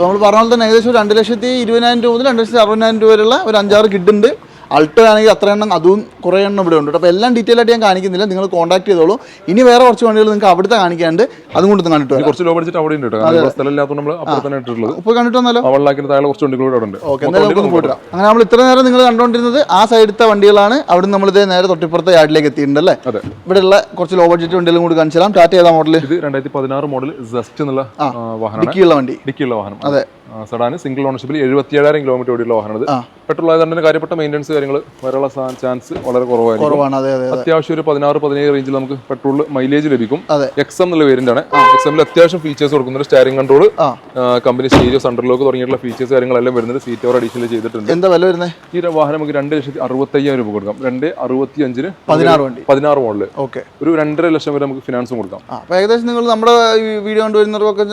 നമ്മൾ പറഞ്ഞ പോലെ തന്നെ ഏകദേശം രണ്ട് ലക്ഷത്തി ഇരുപതിനായിരം രൂപ മുതൽ രണ്ട് ലക്ഷത്തി അറുപതിനായിരം രൂപ വരെയുള്ള ഒരു അഞ്ചാറ് കിഡ് ഉണ്ട് അൾട്ടോ ആണെങ്കിൽ അത്ര എണ്ണം അതും കുറേ എണ്ണം ഇവിടെ ഉണ്ട് അപ്പോൾ എല്ലാം ഡീറ്റെയിൽ ആയിട്ട് ഞാൻ കാണിക്കുന്നില്ല. നിങ്ങൾ കോൺടാക്ട് ചെയ്തോളൂ. ഇനി വേറെ കുറച്ച് വണ്ടികൾ നിങ്ങൾക്ക് അവിടുത്തെ കാണിക്കാണ്ട് അതും കൊണ്ട് കണ്ടിട്ട് കുറച്ച് ലോ ബഡ്ജറ്റ് അവിടെ ഉണ്ട് ഇപ്പോൾ കണ്ടിട്ട് വന്നാലോ? കുറച്ച് വണ്ടികൾ ഉണ്ട്. ഓക്കെ എന്തായാലും പോയിട്ട്. അങ്ങനെ നമ്മൾ ഇത്ര നേരം നിങ്ങൾ കണ്ടുകൊണ്ടിരുന്നത് ആ സൈഡത്തെ വണ്ടികളാണ്. അവിടെ നമ്മൾ ഇതേ നേരെ തൊട്ടിപ്പുറത്തെ യാർഡിലേക്ക് എത്തിയിട്ടുണ്ട് അല്ലേ? അതെ. ഇവിടെയുള്ള കുറച്ച് ലോ ബഡ്ജറ്റ് വണ്ടികളും കൂടി കാണിച്ചാലും ടാറ്റ ഏതാ മോഡൽ ഇത് രണ്ടായിരത്തി പതിനാറ് മോഡൽ ജസ്റ്റ് എന്നുള്ള വാഹനം ഡിക്കിയുള്ള വണ്ടി. ഡിക്കിയുള്ള വാഹനം. അതെ. സഡാന് സിംഗിൾ ഓണർഷിപ്പിൽ എഴുപത്തി ഏഴായിരം കിലോമീറ്റർ ഓടിയുള്ള വാഹനമാണ് പെട്രോൾ ആയതുകൊണ്ട് കാര്യപ്പെട്ട മെയിന്റെനൻസ് കാര്യങ്ങൾ വരെയുള്ള ചാൻസ് വളരെ കുറവായിരിക്കും. അതെ അതെ അതെ. അത്യാവശ്യം ഒരു പതിനാറ് പതിനേഴ് റേഞ്ചിൽ നമുക്ക് പെട്രോളിൽ മൈലേജ് ലഭിക്കും. എക്സം എന്നുള്ള വേരിയന്റ് ആണ് എക്സ് എമ്മിൽ അത്യാവശ്യം ഫീച്ചേഴ്സ് കൊടുക്കുന്നത് steering control company stereo central lock തുടങ്ങിയിട്ടുള്ള ഫീച്ചേഴ്സ് കാര്യങ്ങളെല്ലാം വരുന്നത് സീറ്റ് ഓവർ അഡീഷണൽ ചെയ്തിട്ടുണ്ട്. എന്താ വില വരുന്നത് ഈ വാഹനം നമുക്ക് രണ്ട് ലക്ഷത്തി അറുപത്തയ്യായിരം രൂപ കൊടുക്കാം. രണ്ട് അറുപത്തി അഞ്ചിന് പതിനാറ് വണ്ടി. പതിനാറ് മോഡൽ ഓക്കെ. ഒരു രണ്ടര ലക്ഷം വരെ നമുക്ക് ഫിനാൻസും കൊടുക്കാം. ഏകദേശം നിങ്ങൾ നമ്മുടെ ഈ വീഡിയോ കണ്ടുവരുന്നവർക്കൊക്കെ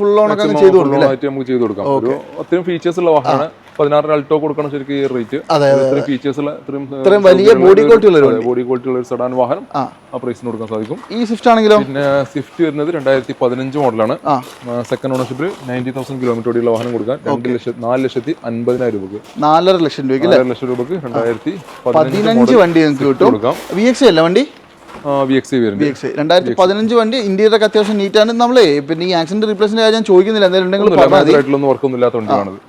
ഫുൾ ഓണൊക്കെ ചെയ്തു കൊടുക്കും നമുക്ക് ചെയ്ത് കൊടുക്കാം. ഒരു അത്രയും ഫീച്ചേഴ്സ് ഉള്ള വാഹനമാണ്. പതിനാറിന് അൾട്ടോ കൊടുക്കണം ശരിക്കും ഈ റേറ്റ് ഇത്രയും ഫീച്ചേഴ്സ് ഉള്ള ഇത്രയും വലിയ ബോഡി ക്വാളിറ്റി ഉള്ള ബോഡി ക്വാളിറ്റി ഉള്ള ഒരു സെഡാൻ വാഹനം ആ. പ്രൈസിന് കൊടുക്കാൻ സാധിക്കും. ഈ സ്വിഫ്റ്റ് ആണെങ്കിലോ? പിന്നെ സ്വിഫ്റ്റ് വരുന്നത് രണ്ടായിരത്തി പതിനഞ്ച് മോഡലാണ് സെക്കൻഡ് ഓണർഷിപ്പിൽ നയന്റി തൗസൻഡ് കിലോമീറ്റർ ഓടിയുള്ള വാഹനം കൊടുക്കാൻ രണ്ട് ലക്ഷം നാല് ലക്ഷത്തി അൻപതിനായിരം രൂപക്ക്. നാലര ലക്ഷം രൂപയ്ക്ക് ലക്ഷം രൂപക്ക് രണ്ടായിരത്തി പതിനഞ്ച് വണ്ടി നിങ്ങൾക്ക് കിട്ടും. വി എക്സ് അല്ല വണ്ടി? രണ്ടായിരത്തി പതിനഞ്ച് വണ്ടി ഇന്ത്യയുടെ ഒക്കെ അത്യാവശ്യം നീറ്റാണ്. നമ്മൾ പിന്നെ ഈ ആക്സിഡന്റ് റീപ്ലേസിന്റെ കാര്യം ചോദിക്കുന്നില്ല. എന്തെങ്കിലും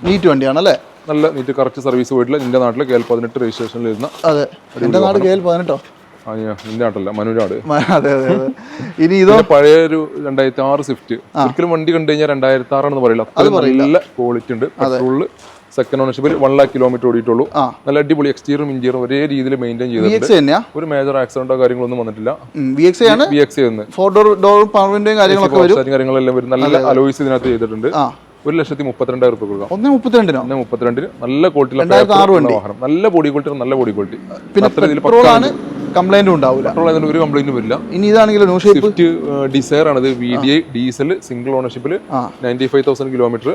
നീറ്റ് വണ്ടിയാണ് അല്ലേ നല്ല നീറ്റ് കറക്റ്റ് സർവീസ് പോയിട്ടില്ല നിന്റെ നാട്ടിൽ കെ എൽ പതിനെട്ട് രജിസ്ട്രേഷനിൽ ഇരുന്ന അതെ. എന്റെ നാട് കെ എൽ പതിനെട്ടോ? നാട്ടല്ല മനുരാട്. അതെ അതെ അതെ. ഇനി ഇതോ? പഴയ ഒരു രണ്ടായിരത്തി ആറ് സ്വിഫ്റ്റ് ഒരിക്കലും വണ്ടി കണ്ടു കഴിഞ്ഞാൽ രണ്ടായിരത്തി ആറാണെന്ന് പറയില്ല. അത്രയും നല്ല ക്വാളിറ്റി ഉണ്ട്. പെട്രോളിൽ സെക്കൻഡ് ഓണർഷിപ്പിൽ വൺ ലാക്ക് കിലോമീറ്റർ ഓടിയിട്ടുള്ളൂ. നല്ല അടിപൊളി എക്സ്റ്റീരിയറും ഇന്റീരിയറും ഒരേ രീതിയിൽ മെയിന്റെയിൻ വി ചെയ്തിട്ടുണ്ട് ഒരു മേജർ ആക്സിഡന്റോ കാര്യങ്ങളൊന്നും വന്നിട്ടില്ല. വി എക്സ് ആണ്? ഫോർ ഡോർ ഡോർ പവർ കാര്യങ്ങളൊക്കെ വരും. കാര്യങ്ങളെല്ലാം വരും. നല്ല അലോയ്സ് ഇതിനകത്ത് ചെയ്തിട്ടുണ്ട്. ഒരു ലക്ഷത്തി മുപ്പത്തിരണ്ടായിരം രൂപ കൊടുക്കാം. ഒന്ന് മുപ്പത്തിരണ്ടിനോ? ഒന്ന് മുപ്പത്തിരണ്ടിന് നല്ല ക്വാളിറ്റി വാഹനം. നല്ല ബോഡി ക്വാളിറ്റി നല്ല ബോഡി ക്വാളിറ്റി പിന്നെ കംപ്ലൈന്റും ഉണ്ടാവില്ല പെട്രോൾ അതിന് ഒരു കംപ്ലൈന്റും വരില്ല. ഇനി ഇതാണെങ്കിൽ ന്യൂ ഷേപ്പ് സ്വിഫ്റ്റ് ഡിസയർ ആണത് V D I diesel single ഓണർഷിപ്പിൽ. Ninety five thousand kilometre.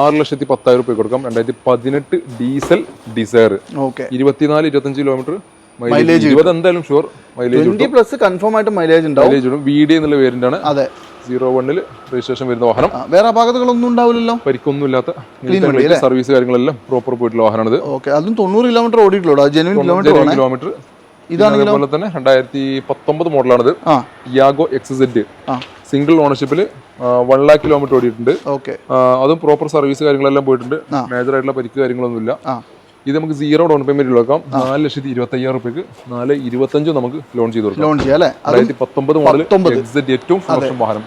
ആറ് ലക്ഷത്തി പത്തായിരം രൂപ കൊടുക്കാം. രണ്ടായിരത്തി പതിനെട്ട് ഡീസൽ ഡിസയർ ഓക്കെ ഇരുപത്തിനാല് ഇരുപത്തഞ്ച് കിലോമീറ്റർ മൈലേജ് ഇരുപത് എന്തായാലും ഷുവർ മൈലേജ് പ്ലസ് കൺഫേം ആയിട്ട് മൈലേജ് ഉണ്ടാവും. മൈലേജ് വി ഡി എന്നുള്ള വേരിയന്റ് ആണ്. അതെ. സീറോ വണ്ണിൽ രജിസ്ട്രേഷൻ വരുന്ന വാഹനം. വേറെ അപകടങ്ങളൊന്നും ഉണ്ടാവില്ലല്ലോ. പരിക്കൊന്നും ഇല്ലാത്ത സർവീസ് കാര്യങ്ങളെല്ലാം പ്രോപ്പർ പോയിട്ടുള്ള വാഹനമാണിത്. ഓക്കെ അതും തൊണ്ണൂറ് കിലോമീറ്റർ ഓടിയിട്ടുള്ളൂ. ജെനുവിൻ കിലോമീറ്റർ ആണ്. കിലോമീറ്റർ അതുപോലെ തന്നെ രണ്ടായിരത്തി പത്തൊമ്പത് മോഡലാണിത്. യാഗോ എക്സ് സെഡ് ആ. സിംഗിൾ ഓണർഷിപ്പിൽ വൺ ലാക്ക് കിലോമീറ്റർ ഓടിയിട്ടുണ്ട്. അതും പ്രോപ്പർ സർവീസ് കാര്യങ്ങളെല്ലാം പോയിട്ടുണ്ട്. മേജർ ആയിട്ടുള്ള പരിക്ക് കാര്യങ്ങളൊന്നുമില്ല. ഇത് നമുക്ക് സീറോ ഡൗൺ പേയ്മെന്റ് കൊടുക്കാം നാല് ലക്ഷത്തി ഇരുപത്തി അയ്യായിരം റുപ്യക്ക് നാല് ഇരുപത്തഞ്ചും നമുക്ക് ലോൺ ചെയ്ത് കൊടുക്കാം. ലോൺ ചെയ്യാം അല്ലേ? രണ്ടായിരത്തി പത്തൊമ്പത്. മോഡൽ. എക്സിറ്റ് ഏറ്റവും വാഹനം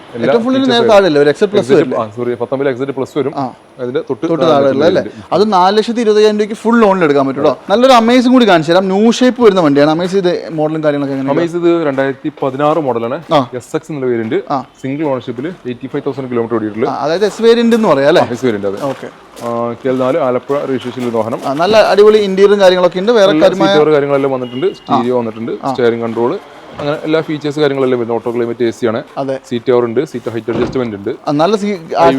പ്ലസ് വരും സോറി പത്തൊമ്പത് എക്സിറ്റ് പ്ലസ് വരും. അതിന്റെ തൊട്ട് തൊട്ട് താഴെ ഉള്ളത് അത് നാല് ലക്ഷത്തി ഇരുപത്തയ്യായിരം രൂപയ്ക്ക് ഫുൾ ലോണിൽ എടുക്കാൻ പറ്റുമോ നല്ലൊരു അമേസും കൂടി കാണിച്ചു തരാം. ന്യൂ ഷേപ്പ് വരുന്ന വണ്ടിയാണ്. അമേസ് ഇത് മോഡലും കാര്യങ്ങളൊക്കെ അമേസ് ഇത് രണ്ടായിരത്തി പതിനാറ് മോഡലാണ്. എസ് എക്സ് എന്നുള്ള വേരിയന്റ് സിംഗിൾ ഓണർഷിപ്പിൽ എയ്റ്റി ഫൈവ് തൗസൻഡ് കിലോമീറ്റർ ഓടിയിട്ടുള്ള. അതായത് എസ് വേരിയന്റ് എന്ന് പറയാം അല്ലേ? എസ് വേരിയന്റ് അതെ. ഓക്കെ നാല് ആലപ്പുഴ രജിസ്ട്രേഷൻ വാഹനം. നല്ല അടിപൊളി ഇന്റീരിയറും കാര്യങ്ങളൊക്കെ ഉണ്ട്. വേറെ കാര്യങ്ങളെല്ലാം വന്നിട്ടുണ്ട്. സ്റ്റീരിയോ വന്നിട്ടുണ്ട്. സ്റ്റിയറിംഗ് കൺട്രോൾ അങ്ങനെ എല്ലാ ഫീച്ചേഴ്സ് കാര്യങ്ങളെല്ലാം വരുന്നത് ഓട്ടോ ക്ലൈമറ്റ് എ സി ആണ്. സീറ്റ് അവർ ഉണ്ട്. സീറ്റ് ഹൈറ്റ് അഡ്ജസ്റ്റ്മെന്റ് ഉണ്ട്. നല്ല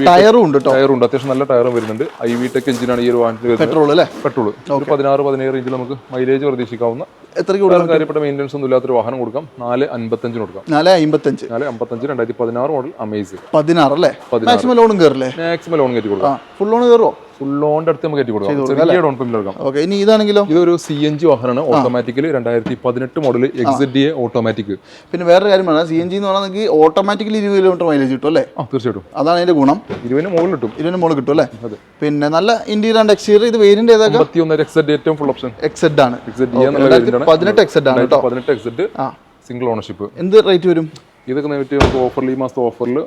ടയറും ഉണ്ട് ടയറും ഉണ്ട്. അത്യാവശ്യം നല്ല ടയറും വരുന്നുണ്ട്. ഐ വി ടെക് എഞ്ചിനാണ് ഈ ഒരു വാഹനത്തിൽ വരുന്നത്. പെട്രോൾ അല്ലേ? പെട്രോൾ ഒരു പതിനാറ് പതിനേഴ് റേഞ്ചിൽ നമുക്ക് മൈലേജ് പ്രതീക്ഷിക്കാവുന്ന എത്ര വേറെ കാര്യപ്പെട്ട മെയിന്റെനൻസ് ഒന്നും ഇല്ലാത്തൊരു വാഹനം കൊടുക്കാം. നാല് അൻപത്തഞ്ചിന് കൊടുക്കാം. നാല് അമ്പത്തഞ്ച് നാല് അമ്പത്തഞ്ച് രണ്ടായിരത്തി പതിനാറ് മോഡൽ അമേസ് പതിനാറ് അല്ലേ. മാക്സിമം ലോണും കയറില്ലേ മാക്സിമം ലോൺ കയറ്റി കൊടുക്കാം. ഫുൾ ലോൺ കയറുമോ ഫുൾ ഓണിന്റെ അടുത്ത് നമുക്ക് കയറ്റി കൊടുക്കാം ചെറിയ ഡൗൺ പേയ്മെന്റ് എടുക്കാം. ഓക്കെ ഇനി ഇതാണെങ്കിലോ? ഇതൊരു സി എൻ ജി വാഹനമാണ് ഓട്ടോമാറ്റിക്കലി രണ്ടായിരത്തി പതിനെട്ട് മോഡൽ എക്സിറ്റ് എ ഓട്ടോമാറ്റിക് പിന്നെ വേറൊരു കാര്യമാണ് സി എൻ ജി എന്ന് പറഞ്ഞാൽ ഓട്ടോമാറ്റിക്കലി ഇരുപത് കിലോമീറ്റർ മൈലേജ് കിട്ടും അല്ലേ? ആ തീർച്ചയായിട്ടും. അതാണ് അതിന്റെ ഗുണം. ഇരുപതിന് മുകളിൽ കിട്ടും. ഇരുപതിന് മുകളിൽ കിട്ടും അല്ലേ? അതെ. പിന്നെ നല്ല ഇന്റീരിയർ ആൻഡ് എക്സ്റ്റീരിയർ ഇത് വേരിയന്റ് ഏതൊക്കെ? അമ്പത്തി ഒന്ന് എക്സെറ്റ് ഏറ്റവും ഫുൾ ഓപ്ഷൻ എക്സെഡ് ആണ്. എക്സെറ്റ് ഡി എന്നുള്ള വേരിയന്റ് ആണ്. പതിനെട്ട് എക്സെഡ് ആണ് പതിനെട്ട് എക്സെറ്റ് ആ. സിംഗിൾ ഓണർഷിപ്പ് എന്ത് റേറ്റ് വരും? ഇതൊക്കെ നേരിട്ട് നമുക്ക് ഓഫറിൽ ഈ മാസത്തെ ഓഫറിൽ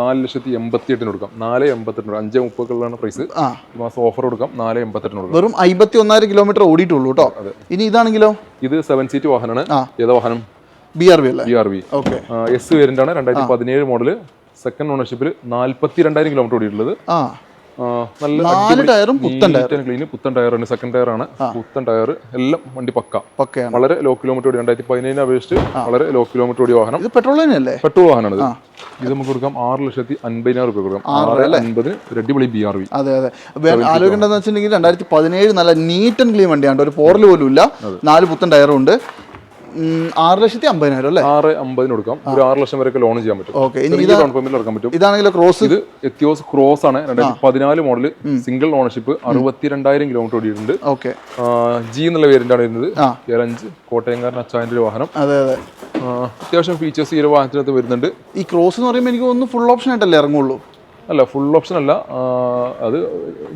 നാല് ലക്ഷത്തി എൺപത്തി എട്ടിന് കൊടുക്കാം. നാല് എൺപത്തെട്ടിന് അഞ്ച് മുപ്പതുകളാണ് പ്രൈസ് ഈ മാസം ഓഫർ കൊടുക്കാം. നാല് എൺപത്തെട്ടിന് കൊടുക്കാം. വെറും അമ്പത്തി ഒന്നായിരം കിലോമീറ്റർ ഓടിയിട്ടുള്ളൂ കേട്ടോ. ഇനി ഇതാണെങ്കിലോ? ഇത് സെവൻ സീറ്റ് വാഹനമാണ്. ഏതാ വാഹനം? ബി ആർ ബി അല്ലേ? B R B okay. S variant ആണ്. രണ്ടായിരത്തി പതിനേഴ് മോഡൽ സെക്കൻഡ് ഓണർഷിപ്പിൽ നാല്പത്തി രണ്ടായിരം കിലോമീറ്റർ ഓടിയിട്ടുള്ളത്. നാല് ടയറും പുത്തൻ ടയർ. ക്ലീൻ പുത്തൻ ടയറാണ് സെക്കൻഡ് ടയർ ആണ്. പുത്തൻ ടയർ എല്ലാം വണ്ടി പക്ക. പക്കയാണ്. വളരെ ലോ കിലോമീറ്റർ ഓടി രണ്ടായിരത്തി പതിനേഴിനെ അപേക്ഷിച്ച് വളരെ ലോ കിലോമീറ്റർ ഓടിയ വാഹനം. ഇത് പെട്രോൾ തന്നെയല്ലേ പെട്രോൾ വാഹനമാണ് ഇത്. ഇത് നമുക്ക് കൊടുക്കാം ആറ് ലക്ഷത്തി അൻപതിനായിരം രൂപ കൊടുക്കാം. ആറ് അൻപതിന് ഒരു അടിപൊളി ബി ആർ വി അതെ അതെ. ആലോചിക്കേണ്ടതെന്ന് വെച്ചിട്ടുണ്ടെങ്കിൽ രണ്ടായിരത്തി പതിനേഴ് നല്ല നീറ്റ് ആൻഡ് ക്ലീൻ വണ്ടിയാണ്. ഒരു പോറൽ പോലും ഇല്ല നാല് പുത്തൻ ടയറും ഉണ്ട്. ആറ് ലക്ഷത്തി അമ്പതിനായിരം അല്ലേ? ആറ് അമ്പതിന് കൊടുക്കാം. ഒരു ആറ് ലക്ഷം വരെ ലോൺ ചെയ്യാൻ പറ്റും. ഓക്കെ ഡൗൺ പേയ്മെന്റ് ഇറക്കാൻ പറ്റും. ഇതാണെങ്കിലോ ക്രോസ് ഇത് എത്തിയോസ് ക്രോസ് ആണ്. രണ്ടായിരത്തി പതിനാല് മോഡൽ സിംഗിൾ ഓണർഷിപ്പ് അറുപത്തിരണ്ടായിരം കിലോമീറ്റർ ഓടിയിട്ടുണ്ട്. ഓക്കെ ജി എന്നുള്ള വേരിയന്റാണ് വരുന്നത്. ഏഴഞ്ച് കോട്ടയംകാരൻ അച്ചായന്റെ ഒരു വാഹനം. അതെ അതെ. അത്യാവശ്യം ഫീച്ചേഴ്സ് ഈ ഒരു വാഹനത്തിനകത്ത് വരുന്നുണ്ട്. ഈ ക്രോസ് എന്ന് പറയുമ്പോൾ എനിക്ക് ഒന്ന് ഫുൾ ഓപ്ഷൻ ആയിട്ടല്ലേ ഇറങ്ങുള്ളൂ? അല്ല ഫുൾ ഓപ്ഷൻ അല്ല. അത്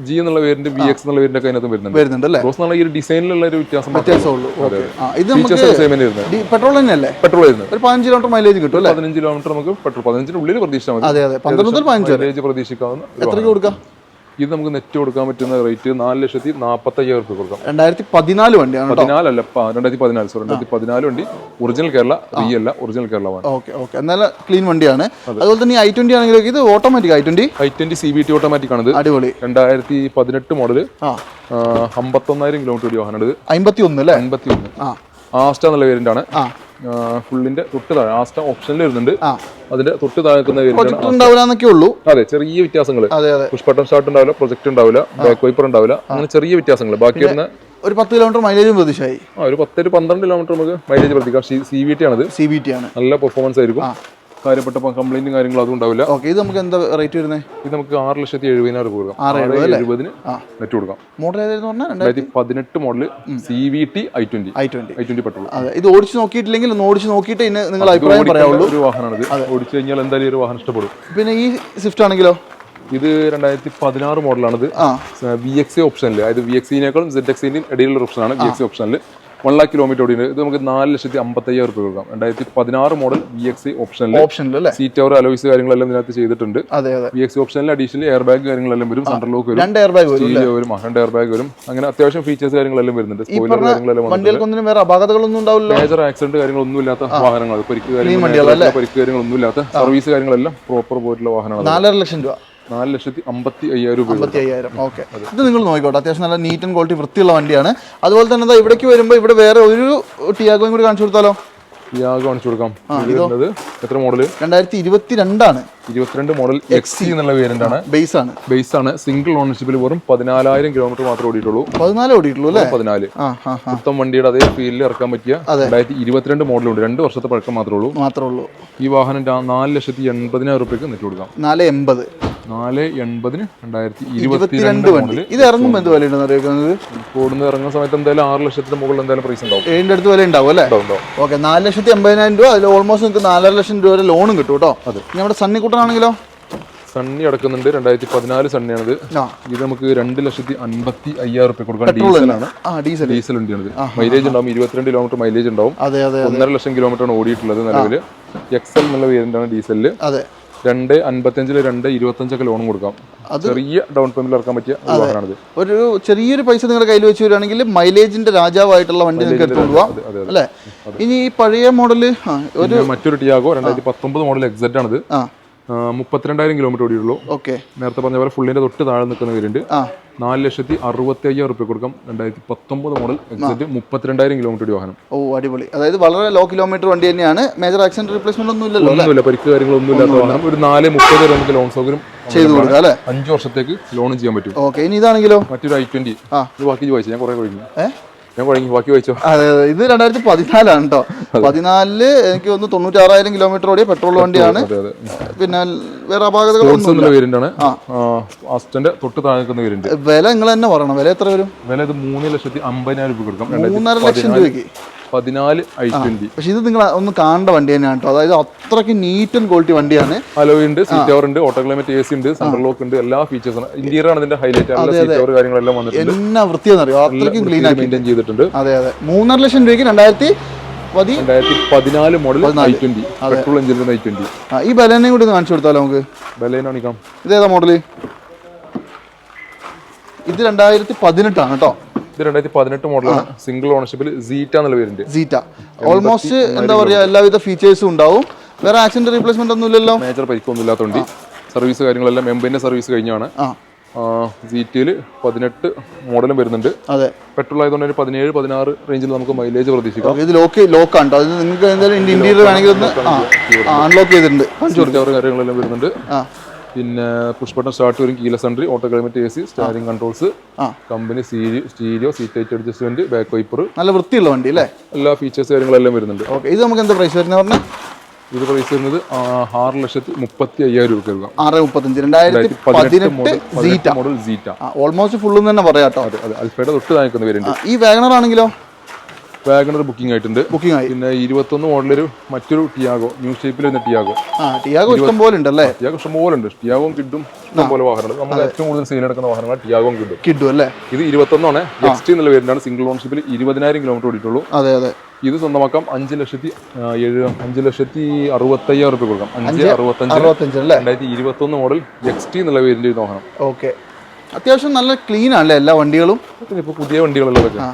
ജി എന്നുള്ള പേരിന്റെ വി എക്സ് എന്നുള്ള പേരിന്റെ ഒക്കെ അതിനകത്ത് വരുന്നുണ്ട്. വരുന്നുണ്ട് അല്ലേ? റോസ് എന്നുള്ള ഈ ഡിസൈനിലുള്ള ഒരു വ്യത്യാസം വ്യത്യാസം വ്യത്യാസമുള്ളൂ. ഇത് നമുക്ക് പെട്രോൾ തന്നെയല്ലേ? പെട്രോൾ വരുന്നത്. ഒരു പതിനഞ്ച് കിലോമീറ്റർ മൈലേജ് കിട്ടും അല്ലേ? പതിനഞ്ച് കിലോമീറ്റർ നമുക്ക് പെട്രോൾ പതിനഞ്ചിനുള്ളിൽ പ്രതീക്ഷിച്ചാൽ മതി. അതെ അതെ. പന്ത്രണ്ട് മുതൽ പതിനഞ്ച് മൈലേജ് പ്രതീക്ഷിക്കാവുന്ന എത്രയ്ക്ക് കൊടുക്കാം? ഇത് നമുക്ക് നെറ്റ് കൊടുക്കാൻ പറ്റുന്ന റേറ്റ് നാല് ലക്ഷത്തി നാൽപ്പത്തി അയ്യായിരം രൂപ കൊടുക്കാം. രണ്ടായിരത്തി പതിനാല് വണ്ടിയാണ് പതിനാലല്ല രണ്ടായിരത്തി പതിനാല് സോറി രണ്ടായിരത്തി പതിനാല് വണ്ടി ഒറിജിനൽ കേരള റീ അല്ല ഒറിജിനൽ കേരള വണ്ടി ഓക്കെ ഓക്കെ. എന്നാൽ ക്ലീൻ വണ്ടിയാണ്. അതുപോലെ തന്നെ ഐ ട്വന്റി ആണെങ്കിൽ ഇത് automatic I twenty I twenty C B T automatic ആണ് അടിപൊളി. രണ്ടായിരത്തി പതിനെട്ട് മോഡൽ ആ. അമ്പത്തൊന്നായിരം കിലോമീറ്റർ ഓടിയ വാഹനമാണ് അമ്പത്തി ഒന്ന് അല്ലേ? അമ്പത്തി ഒന്ന് ആ. ആസ്റ്റ എന്നുള്ള വേരിയന്റ് ആണ്. ആ. ഫുള്ളിന്റെ തൊട്ട് താഴെ. ആസ്റ്റ ഓപ്ഷനിൽ വരുന്നുണ്ട്. അതിന്റെ തൊട്ട് താഴെ ഉള്ളൂ. അതെ ചെറിയ വ്യത്യാസങ്ങൾ അതെ അതെ. പുഷ് ബട്ടൺ സ്റ്റാർട്ട് ഉണ്ടാവില്ല പ്രൊജക്ട് ഉണ്ടാവില്ല ബാക്ക് വൈപ്പർ ഉണ്ടാവില്ല അങ്ങനെ ചെറിയ വ്യത്യാസങ്ങൾ ബാക്കി വരുന്ന ഒരു പത്ത് കിലോമീറ്റർ മൈലേജും പ്രതീക്ഷയായി. ഒരു പത്ത് പന്ത്രണ്ട് കിലോമീറ്റർ നമുക്ക് മൈലേജ് പ്രതീക്ഷിക്കാം. സി വി ടി ആണ് സി ബി ടി ആണ്. നല്ല പെർഫോമൻസ് ആയിരിക്കും. കാര്യപ്പെട്ട കംപ്ലൈന്റും കാര്യങ്ങളും അതും ഉണ്ടാവില്ല. ഓക്കെ ഇത് നമുക്ക് എന്താ റേറ്റ് വരുന്നത് ഇത് നമുക്ക് ആറ് ലക്ഷത്തി എഴുപതിനായിരം രൂപ കൊടുക്കാം. ആറ് ആറ് എഴുപത് എഴുപതിന് നെറ്റ് കൊടുക്കാം. മോഡൽ ഏതായിരുന്നു പറഞ്ഞാൽ രണ്ടായിരത്തി പതിനെട്ട് model C V T I twenty I twenty I twenty petrol അതെ ഇത് ഓടിച്ച് നോക്കിയിട്ടില്ലെങ്കിൽ ഒന്ന് ഓടിച്ച് നോക്കിയിട്ട് ഇന്ന് നിങ്ങൾ അഭിപ്രായം പറയാവുള്ളൂ. ഒരു വാഹനമാണ് ഇത് ഓടിച്ചു കഴിഞ്ഞാൽ എന്തായാലും ഒരു വാഹനം ഇഷ്ടപ്പെടും. പിന്നെ ഈ സ്വിഫ്റ്റ് ആണെങ്കിലോ? ഇത് രണ്ടായിരത്തി പതിനാറ് മോഡലാണിത് വി എക്സ് ഓപ്ഷനിൽ അതായത് വി എക്സിനേക്കാളും സെഡ് എക്സിന്റെയും ഇടയിലുള്ള ഓപ്ഷനാണ് വി എക്സ് ഓപ്ഷനിൽ വൺ ലാക്ക് കിലോമീറ്റർ ഓടി ഇത് നമുക്ക് നാല് ലക്ഷത്തി അമ്പത്തയ്യായിരം രൂപ കൊടുക്കാം. രണ്ടായിരത്തി പതിനാറ് മോഡൽ വി എക്സ് ഓപ്ഷനിൽ ഓപ്ഷനിൽ സീറ്റ് അവർ അലോയ്സ് കാര്യങ്ങളെല്ലാം ഇതിനകത്ത് ചെയ്തിട്ടുണ്ട്. വി എക്സ് ഓപ്ഷനിൽ അഡീഷണൽ എയർ ബാഗ് കാര്യങ്ങളെല്ലാം വരും സെൻട്രൽ ലോക്ക് വരും രണ്ട് എയർ ബാഗ് വരും രണ്ട് എയർ ബാഗ് വരും. അങ്ങനെ അത്യാവശ്യം ഫീച്ചേഴ്സ് കാര്യങ്ങളെല്ലാം വരുന്നുണ്ട്. സ്പോയിലർ കാര്യങ്ങളെല്ലാം വണ്ടികൾക്കൊന്നും വേറെ അപകടങ്ങളൊന്നും ഉണ്ടാവില്ല മേജർ ആക്സിഡന്റ് കാര്യങ്ങളൊന്നും ഇല്ലാത്ത വാഹനങ്ങൾ പരിക്ക് കാര്യങ്ങൾ പരിക്ക് കാര്യങ്ങളൊന്നും ഇല്ലാത്ത സർവീസ് കാര്യങ്ങളെല്ലാം പ്രോപ്പർ പോയിട്ടുള്ള വാഹനമാണ് നാലര ലക്ഷം രൂപ. നാല് ലക്ഷത്തി അമ്പത്തി അയ്യായിരം രൂപ അമ്പത്തി അയ്യായിരം ഓക്കെ. ഇത് നിങ്ങൾ നോക്കിക്കോട്ടെ. അത്യാവശ്യം നല്ല നീറ്റ് ആൻഡ് ക്വാളിറ്റി വൃത്തിയുള്ള വണ്ടിയാണ്. അതുപോലെ തന്നെ ദാ ഇവിടേക്ക് വരുമ്പോൾ ഇവിടെ വേറെ ഒരു ടിയാഗോയും കൂടി കാണിച്ചു കൊടുത്താലോ? ടിയാഗോ കാണിച്ചു കൊടുക്കാം. ഇത് വരുന്നത് എത്ര മോഡൽ രണ്ടായിരത്തി ഇരുപത്തി രണ്ടാണ് ഇരുപത്തിരണ്ട് മോഡൽ എക്സ് എന്നുള്ള വേരിയന്റ് ആണ് ബേസ് ആണ്. ബേസ് ആണ്. സിംഗിൾ ഓണർഷിപ്പിൽ വെറും പതിനാലായിരം കിലോമീറ്റർ മാത്രമേ ഓടിയിട്ടുള്ളൂ. പതിനാല് ഓടിയിട്ടുള്ളൂ അല്ലേ? മൊത്തം വണ്ടിയുടെ അതേ ഫീൽഡിൽ ഇറക്കാൻ പറ്റിയ രണ്ടായിരത്തി ഇരുപത്തിരണ്ട് മോഡലുണ്ട് രണ്ട് വർഷത്തെ പഴക്കം മാത്രമേ ഉള്ളൂ. മാത്രമേ ഉള്ളൂ. ഈ വാഹനം നാല് ലക്ഷത്തി എൺപതിനായിരം റുപ്യക്ക് നെറ്റ് കൊടുക്കാം. നാല് എൺപത്. നാല് എൺപതിന് രണ്ടായിരത്തി ഇരുപത്തിരണ്ട് വണ്ടി. ഇത് ഇറങ്ങുമ്പോൾ എന്ത് വിലയുണ്ടെന്ന് അറിയിക്കുന്നത് കൂടുന്ന ഇറങ്ങുന്ന സമയത്ത് എന്തായാലും ആറ് ലക്ഷത്തിന് മുകളിൽ എന്തായാലും പ്രൈസ് ഉണ്ടാവും. ഏഴിന്റെ അടുത്ത് വില ഉണ്ടാവും അല്ലേ. ഓക്കെ നാല് ലക്ഷത്തി എൺപതിനായിരം രൂപ. അതിൽ ഓൾമോസ്റ്റ് നിങ്ങൾക്ക് നാലര ലക്ഷം രൂപ വരെ ലോണും കിട്ടും കേട്ടോ. ഇനി നമ്മുടെ സണ്ണിക്കുട്ടനാണെങ്കിലോ? സണ്ണി അടക്കുന്നുണ്ട്. രണ്ടായിരത്തി പതിനാല് സണ്ണിയാണിത് ഇത് നമുക്ക് രണ്ട് ലക്ഷത്തി അൻപത്തി അയ്യായിരം റുപ്യ കൊടുക്കാം ഡീസലാണ് ഡീസൽ ഡീസൽ വണ്ടിയാണിത്. മൈലേജ് ഉണ്ടാവും. ഇരുപത്തിരണ്ട് കിലോമീറ്റർ മൈലേജ് ഉണ്ടാവും. അതെ അതെ ഒന്നര ലക്ഷം കിലോമീറ്റർ ആണ് ഓടിയിട്ടുള്ളത് നിലവിൽ എക്സൽ എന്നുള്ള ആണ് ഡീസലിൽ അതെ. രണ്ട് അൻപത്തഞ്ചിൽ രണ്ട് ഇരുപത്തഞ്ചൊക്കെ ലോണും കൊടുക്കാം. ചെറിയ ഡൗൺ പേയ്മെന്റ് ഇറക്കാൻ പറ്റിയ ഒരു വാഹനമാണിത് ഒരു ചെറിയൊരു പൈസ നിങ്ങളുടെ കയ്യിൽ വെച്ച് വരികയാണെങ്കിൽ മൈലേജിന്റെ രാജാവായിട്ടുള്ള വണ്ടി നിങ്ങൾക്ക് എടുത്തു പോവാം അതെ, അതെ, അതെ. അല്ലേ? ഇനി ഈ പഴയ മോഡൽ ഒരു മറ്റൊരു ടിയാഗോ രണ്ടായിരത്തി പത്തൊമ്പത് മോഡൽ എക്സെറ്റ് ആണ് മുപ്പത്തിരണ്ടായിരം കിലോമീറ്റർ ഓടിയുള്ളൂ ഓക്കെ. നേരത്തെ പറഞ്ഞ പോലെ ഫുള്ളിന്റെ തൊട്ട് താഴെ നിൽക്കുന്ന ആ. നാല് ലക്ഷത്തി അറുപത്തി അയ്യായിരം റുപ്യ കൊടുക്കാം. രണ്ടായിരത്തി പത്തൊമ്പത് മോഡൽ എക്സെറ്റ് മുപ്പത്തിരണ്ടായിരം കിലോമീറ്റർ വാഹനം ഓ അടിപൊളി. അതായത് വളരെ ലോ കിലോമീറ്റർ വണ്ടി തന്നെയാണ്. മേജർ ആക്സിഡന്റ് റിപ്ലേസ്മെന്റ് ഒന്നും ഇല്ലല്ലോ ഒന്നുമില്ല പരിക്ക് കാര്യങ്ങളൊന്നും ഇല്ലാത്ത വാഹനം ഒരു നാല് മുപ്പത് വരെ നമുക്ക് ലോൺ സൗകര്യം ചെയ്തു കൊടുക്കാം അല്ലേ? അഞ്ച് വർഷത്തേക്ക് ലോൺ ചെയ്യാൻ പറ്റും. ഓക്കെ ഇനി ഇതാണെങ്കിലോ? മറ്റൊരു ഐ ട്വന്റി ആ. ഒരു ബാക്കി വായിച്ചു ഞാൻ കുറെ കഴിഞ്ഞു. ഏ? ഞാൻ കുഴങ്ങി ബാക്കി വായിച്ചോ അതെ അതെ. ഇത് രണ്ടായിരത്തി പതിനാലാണ് കേട്ടോ പതിനാലിൽ എനിക്ക് ഒന്ന് തൊണ്ണൂറ്റാറായിരം കിലോമീറ്റർ ഓടിയ പെട്രോൾ വണ്ടിയാണ്. പിന്നെ വേറെ അപാകതകളൊന്നും തൊട്ട് താഴെ നിൽക്കുന്ന വില നിങ്ങൾ തന്നെ പറയണം. വില എത്ര വരും? വില ഇത് മൂന്ന് ലക്ഷത്തി അമ്പതിനായിരം രൂപ കൊടുക്കാം. മൂന്നര ലക്ഷം രൂപയ്ക്ക്. പതിനാല് ഐ ട്വന്റി. പക്ഷെ ഇത് നിങ്ങൾ ഒന്ന് കാണേണ്ട വണ്ടി തന്നെയാണ് കേട്ടോ. അതായത് അത്രയ്ക്ക് നീറ്റ് ആൻഡ് ക്വാളിറ്റി വണ്ടിയാണ്. അലോയ് ഉണ്ട് സീറ്റ് കവർ ഉണ്ട് ഓട്ടോ ക്ലൈമറ്റ് എ സി ഉണ്ട് സെൻട്രൽ ലോക്ക് ഉണ്ട് എല്ലാ ഫീച്ചേഴ്സും ഇന്റീരിയർ ആണ് ഇതിന്റെ ഹൈലൈറ്റ് സീറ്റ് കവർ കാര്യങ്ങളെല്ലാം വന്നിട്ടുണ്ട്. എന്നാ വൃത്തിയെന്നറിയോ അത്രയ്ക്കും ക്ലീൻ ആക്കി മെയിന്റെയിൻ ചെയ്തിട്ടുണ്ട്. അതെ അതെ. മൂന്നര ലക്ഷം രൂപയ്ക്ക് രണ്ടായിരത്തി രണ്ടായിരത്തി പതിനാല് model I twenty petrol engine I twenty ഈ ബലേനെ കൂടി കാണിച്ചു കൊടുത്താലോ നമുക്ക്? വിലയും കാണിക്കാം. ഇതേതാ മോഡൽ ഇത് രണ്ടായിരത്തി പതിനെട്ടാണ് കേട്ടോ. ഇത് രണ്ടായിരത്തി പതിനെട്ട് മോഡലാണ് സിംഗിൾ ഓണർഷിപ്പിൽ സീറ്റ എന്നുള്ള പേരുണ്ട്. സീറ്റ ഓൾമോസ്റ്റ് എന്താ പറയാ എല്ലാവിധ ഫീച്ചേഴ്സും ഉണ്ടാവും. വേറെ ആക്സിഡന്റ് റീപ്ലേസ്മെന്റ് ഒന്നും ഇല്ലല്ലോ മേജർ പരിക്കൊന്നും ഇല്ലാത്തതുകൊണ്ട് സർവീസ് കാര്യങ്ങളെല്ലാം എംബിന്റെ സർവീസ് കഴിഞ്ഞാണ്. ആ. സീറ്റിയിൽ പതിനെട്ട് മോഡലും വരുന്നുണ്ട്. അതെ. പെട്രോൾ ആയതുകൊണ്ട് ഒരു പതിനേഴ് പതിനാറ് റേഞ്ചിൽ നമുക്ക് മൈലേജ് പ്രതീക്ഷിക്കാം. ഇത് ലോക്ക് കേട്ടോ അത് നിങ്ങൾക്ക് എന്തായാലും ഇന്റീരിയർ വേണമെങ്കിൽ അൺലോക്ക് ചെയ്തിട്ടുണ്ട്. അഞ്ച് കവർ കാര്യങ്ങളെല്ലാം വരുന്നുണ്ട്. ആ. പിന്നെ പുഷ് ബട്ടൺ സ്റ്റാർട്ട് വരും കീല sentry auto climate A C steering controls company stereo seat height adjustment back wiper നല്ല വൃത്തിയുള്ള വണ്ടി അല്ലേ? എല്ലാ ഫീച്ചേഴ്സ് കാര്യങ്ങളെല്ലാം വരുന്നുണ്ട്. ഓക്കെ ഇത് നമുക്ക് എന്താ പ്രൈസ് വരുന്നത് പറഞ്ഞാൽ ഇത് പ്രൈസ് വരുന്നത് ആറ് ലക്ഷത്തി മുപ്പത്തി അയ്യായിരം രൂപ ആറ് മുപ്പത്തഞ്ച് രണ്ടായിരത്തി പതിനെട്ട് മോഡൽ സീറ്റ ഓൾമോസ്റ്റ് ഫുള്ള് തന്നെ പറയാം കേട്ടോ. അതെ അതെ അൽഫയുടെ തൊട്ട് താങ്ങിക്കുന്ന പേരുണ്ട് ഈ വാഗണർ ആണെങ്കിലോ? വാഗണർ ബുക്കിംഗ് ആയിട്ടുണ്ട്. ബുക്കിംഗ് ആയി. പിന്നെ ഇരുപത്തൊന്ന് മോഡലൊരു മറ്റൊരു ടിയാഗോ ന്യൂ ഷേപ്പിൽ വരുന്ന ടിയാഗോ ടിയാഗോ ഇഷ്ടം പോലെ ഉണ്ട് അല്ലേ ടിയാഗോ ഇഷ്ടം പോലെ ഉണ്ട് ടിയാഗോം കിട്ടും ഇഷ്ടംപോലെ വാഹനങ്ങൾ. നമ്മൾ ഏറ്റവും കൂടുതൽ സെയിൽ നടക്കുന്ന വാഹനങ്ങൾ ടിയാഗോ കിട്ടും കിട്ടും അല്ലേ? ഇത് ഇരുപത്തൊന്നാണ്. ആണ് നെക്സ്റ്റ് എന്നുള്ള പേരിലാണ് സിംഗിൾ ഓൺഷിപ്പിൽ ഇരുപതിനായിരം കിലോമീറ്റർ ഓടിയിട്ടുള്ളൂ. അതെ അതെ. ഇത് സ്വന്തമാക്കാം. അഞ്ച് ലക്ഷത്തി ഏഴ് അഞ്ച് ലക്ഷത്തി അറുപത്തയ്യായിരം റുപ്യ കൊടുക്കാം. അഞ്ച് അറുപത്തഞ്ച് അറുപത്തഞ്ച് അല്ലേ രണ്ടായിരത്തി ഇരുപത്തൊന്ന് മോഡൽ എക്സ്ടി എന്നുള്ള പേരിന്റെ ഒരു വാഹനം ഓക്കെ അത്യാവശ്യം നല്ല ക്ലീൻ ആണല്ലേ എല്ലാ വണ്ടികളും? പിന്നെ ഇപ്പോൾ പുതിയ ആ.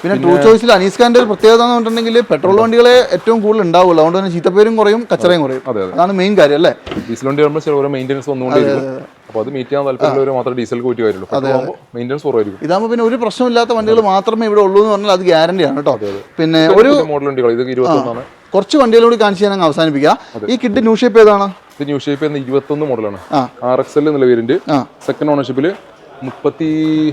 പിന്നെ ടൂ ചോയ്സിൽ അനീസ് ഖാന്റെ ഒരു പ്രത്യേകത എന്ന് പറഞ്ഞിട്ടുണ്ടെങ്കിൽ പെട്രോൾ വണ്ടികളെ ഏറ്റവും കൂടുതൽ ഉണ്ടാവുള്ളൂ അതുകൊണ്ട് തന്നെ ചീത്തപ്പേരും കുറയും കച്ചറയും കുറയും. അതെ അതെ. അതാണ് മെയിൻ കാര്യം അല്ലേ? ഡീസൽ വണ്ടി ആകുമ്പോൾ ചില മെയിന്റെനൻസ് വന്നുകൊണ്ടിരിക്കും അപ്പോൾ അത് മീറ്റ് ചെയ്യാൻ താല്പര്യമുള്ളവർ മാത്രമേ ഡീസൽ കൂട്ടി വരുള്ളൂ. മെയിന്റെനൻസ് കുറവായിരിക്കും. ഇതാകുമ്പോൾ പിന്നെ ഒരു പ്രശ്നമില്ലാത്ത വണ്ടികൾ മാത്രമേ ഇവിടെ ഉള്ളൂ എന്ന് പറഞ്ഞാൽ അത് ഗ്യാരണ്ടി ഗ്യാരണ്ടിയാണ് കേട്ടോ. പിന്നെ ഒരു മോഡൽ വണ്ടികൾ ഇത് ഇരുപത്തൊന്നാണ്. കുറച്ച് വണ്ടികൾ കൂടി കാണിച്ച് ഞാൻ അവസാനിപ്പിക്കാം. ഈ കിഡ് ന്യൂ ഷേപ്പ് ഏതാണ്? ഇത് ന്യൂ ഷേപ്പ് എന്ന ഇരുപത്തൊന്ന് മോഡലാണ് ആർ എക്സ് എൽ എന്നുള്ള പേരിന്റെ സെക്കൻഡ് ഓണർഷിപ്പിൽ മുപ്പത്തി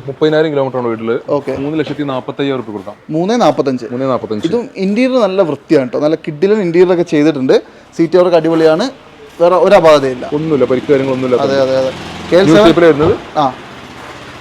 മുപ്പതിനായിരം കിലോമീറ്റർ ആണ് വീട്ടിൽ. ഓക്കെ മൂന്ന് ലക്ഷത്തി നാപ്പത്തയ്യായിരം റുപ്യ കൊടുക്കാം. മൂന്ന് നാൽപ്പത്തഞ്ച് മൂന്ന് നാൽപ്പത്തഞ്ച് ഇതും ഇന്റീരിയർ നല്ല വൃത്തിയാണ് കേട്ടോ നല്ല കിഡിലും ഇന്റീരിയർ ഒക്കെ ചെയ്തിട്ടുണ്ട്. സീറ്റ് അവർക്ക് അടിപൊളിയാണ്. വേറെ ഒരു അപാകതയില്ല ഒന്നുമില്ല പരിക്ക് കാര്യങ്ങളൊന്നുമില്ല. അതെ അതെ അതെ. കെ എൽ സെവൻ വരുന്നത് ആ.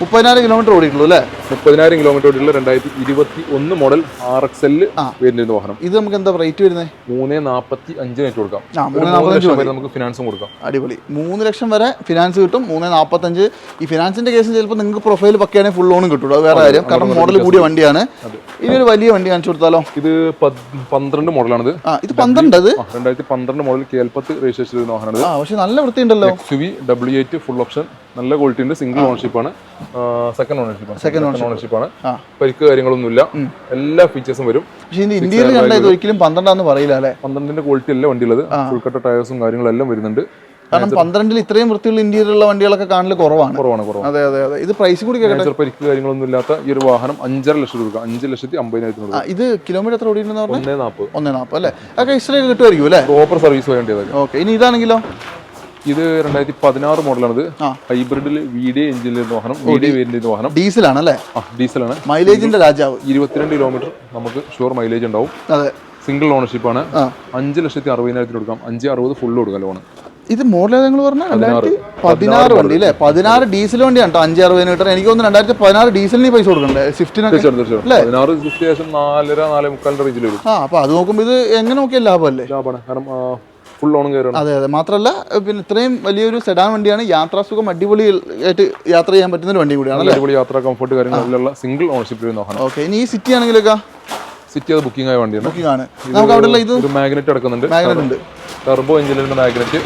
മുപ്പതിനായിരം കിലോമീറ്റർ ഓടിയിട്ടുള്ളൂ അല്ലേ? മുപ്പതിനായിരം കിലോമീറ്റർ ഓടിയുള്ള രണ്ടായിരത്തി ഇരുപത്തി ഒന്ന് model R X L variant വാഹനം. ഇത് നമുക്ക് എന്താ റേറ്റ് വരുന്നത് മൂന്ന് നാൽപ്പത്തി കൊടുക്കാം. മൂന്ന് ലക്ഷം വരെ നമുക്ക് ഫിനാൻസും കൊടുക്കാം. അടിപൊളി. മൂന്ന് ലക്ഷം വരെ ഫിനാൻസ് കിട്ടും മൂന്ന് നാൽപ്പത്തഞ്ച് ഈ ഫിനാൻസിന്റെ കേസിൽ ചിലപ്പോൾ നിങ്ങൾക്ക് പ്രൊഫൈൽ പക്കയാണെങ്കിൽ ഫുൾ ലോണും കിട്ടും വേറെ കാര്യം. കാരണം മോഡൽ കൂടിയ വണ്ടിയാണ്. ഇനി ഒരു വലിയ വണ്ടി കാണിച്ചു കൊടുത്താലോ? ഇത് പന്ത്രണ്ട് മോഡലാണിത് ആ ഇത് പന്ത്രണ്ട് അത്? രണ്ടായിരത്തി പന്ത്രണ്ട് മോഡൽ കേൽപ്പത്ത് രജിസ്ട്രേഷൻ ചെയ്ത വാഹനമാണിത് ആ പക്ഷെ നല്ല വൃത്തിയുണ്ടല്ലോ. ഡബ്ല്യു എയ്റ്റ് ഫുൾ ഓപ്ഷൻ നല്ല ക്വാളിറ്റിന്റെ സിംഗിൾ ഓണർഷിപ്പ് ആണ്. സെക്കൻഡ് ഓണർഷിപ്പ് സെക്കൻഡ് ഓണർഷിപ്പ് ആണ്. പരിക്ക് കാര്യങ്ങളൊന്നുമില്ല. എല്ലാ ഫീച്ചേഴ്സും വരും. പക്ഷേ ഇന്ത്യയിൽ കണ്ട ഇത് ഒരിക്കലും പന്ത്രണ്ടാന്ന് പറയില്ല അല്ലേ? പന്ത്രണ്ടിന്റെ ക്വാളിറ്റി അല്ല വണ്ടിയുള്ളത്. ഫുൾ കട്ട ടയേഴ്സും കാര്യങ്ങളെല്ലാം വരുന്നുണ്ട്. കാരണം പന്ത്രണ്ടിൽ ഇത്രയും വൃത്തിയുള്ള ഇന്ത്യയിലുള്ള വണ്ടികളൊക്കെ കാണൽ കുറവാണ്. കുറവാണ് കുറവാണ്. അതെ അതെ അതെ. ഇത് പ്രൈസ് കൂടി കേട്ടോ. പരിക്ക് കാര്യങ്ങളൊന്നും ഇല്ലാത്ത ഈ ഒരു വാഹനം അഞ്ചര ലക്ഷം രൂപ അഞ്ച് ലക്ഷത്തി അമ്പതിനായിരത്തി ഇത് കിലോമീറ്റർ എത്ര ഓടിയിട്ടുണ്ടെന്ന് പറഞ്ഞാൽ ഒന്നേ നാൽപ്പത് ഒന്നേ നാൽപ്പത് അല്ലേ? അതൊക്കെ ഇഷ്ടം കിട്ടുമായിരിക്കും അല്ലേ? പ്രോപ്പർ സർവീസ് വേണ്ടിയതൊക്കെ ഓക്കെ ഇനി ഇതാണെങ്കിലോ? ഇത് രണ്ടായിരത്തി പതിനാറ് മോഡലാണിത്. ആ. ഹൈബ്രിഡിൽ വി ഡി എഞ്ചിനിൽ വാഹനം വി ഡി വേരിയന്റ് വാഹനം. ഡീസലാണ് അല്ലേ ഡീസലാണ്. മൈലേജിന്റെ രാജാവ്. ഇരുപത്തിരണ്ട് കിലോമീറ്റർ നമുക്ക് ഷുവർ മൈലേജ് ഉണ്ടാവും. അതെ. സിംഗിൾ ഓണർഷിപ്പ് ആണ്. അഞ്ച് ലക്ഷത്തി അറുപതിനായിരത്തിന് കൊടുക്കാം. അഞ്ച് അറുപത് ഫുൾ കൊടുക്കാം ലോണ് ഇത് മോഡൽ നിങ്ങൾ പറഞ്ഞ രണ്ടായിരത്തി പതിനാറ് വണ്ടി അല്ലേ? പതിനാറ്. ഡീസൽ വണ്ടിയാണ് കേട്ടോ അഞ്ച് അറുപതിന് കിട്ടാൻ എനിക്ക് തോന്നുന്നു രണ്ടായിരത്തി പതിനാറ് ഡീസലിന് പൈസ കൊടുക്കണ്ടേ? സ്വിഫ്റ്റിനൊക്കെ പതിനാറ് ശേഷം നാലര നാലേ മുക്കാലിന്റെ റേഞ്ചിൽ വരും. ആ അപ്പൊ അത് നോക്കുമ്പോൾ ഇത് എങ്ങനെ നോക്കിയാൽ ലാഭമല്ലേ? ലാഭമാണ്. കാരണം ഫുൾ ലോണും കയറണം അതെ അതെ. മാത്രമല്ല പിന്നെ ഇത്രയും വലിയൊരു സെഡാൻ വണ്ടിയാണ് യാത്രാസുഖം അടിപൊളി ആയിട്ട് യാത്ര ചെയ്യാൻ പറ്റുന്ന ഒരു വണ്ടി കൂടിയാണ് അടിപൊളി യാത്ര കംഫർട്ട് കാര്യങ്ങളിലുള്ള സിംഗിൾ ഓണർഷിപ്പ് നോക്കണം ഓക്കെ ഇനി ഈ സിറ്റി ആണെങ്കിലൊക്കെ സിറ്റി അത് ബുക്കിംഗ് ആയ വണ്ടിയാണ്. ബുക്കിംഗ് ആണ്. നമുക്ക് അവിടെ ഇത്? ഒരു മാഗ്നറ്റ് അടക്കുന്നുണ്ട് മാഗ്നറ്റ് ഉണ്ട്. ടർബോ എഞ്ചിനിന്റെ മാഗ്നറ്റ്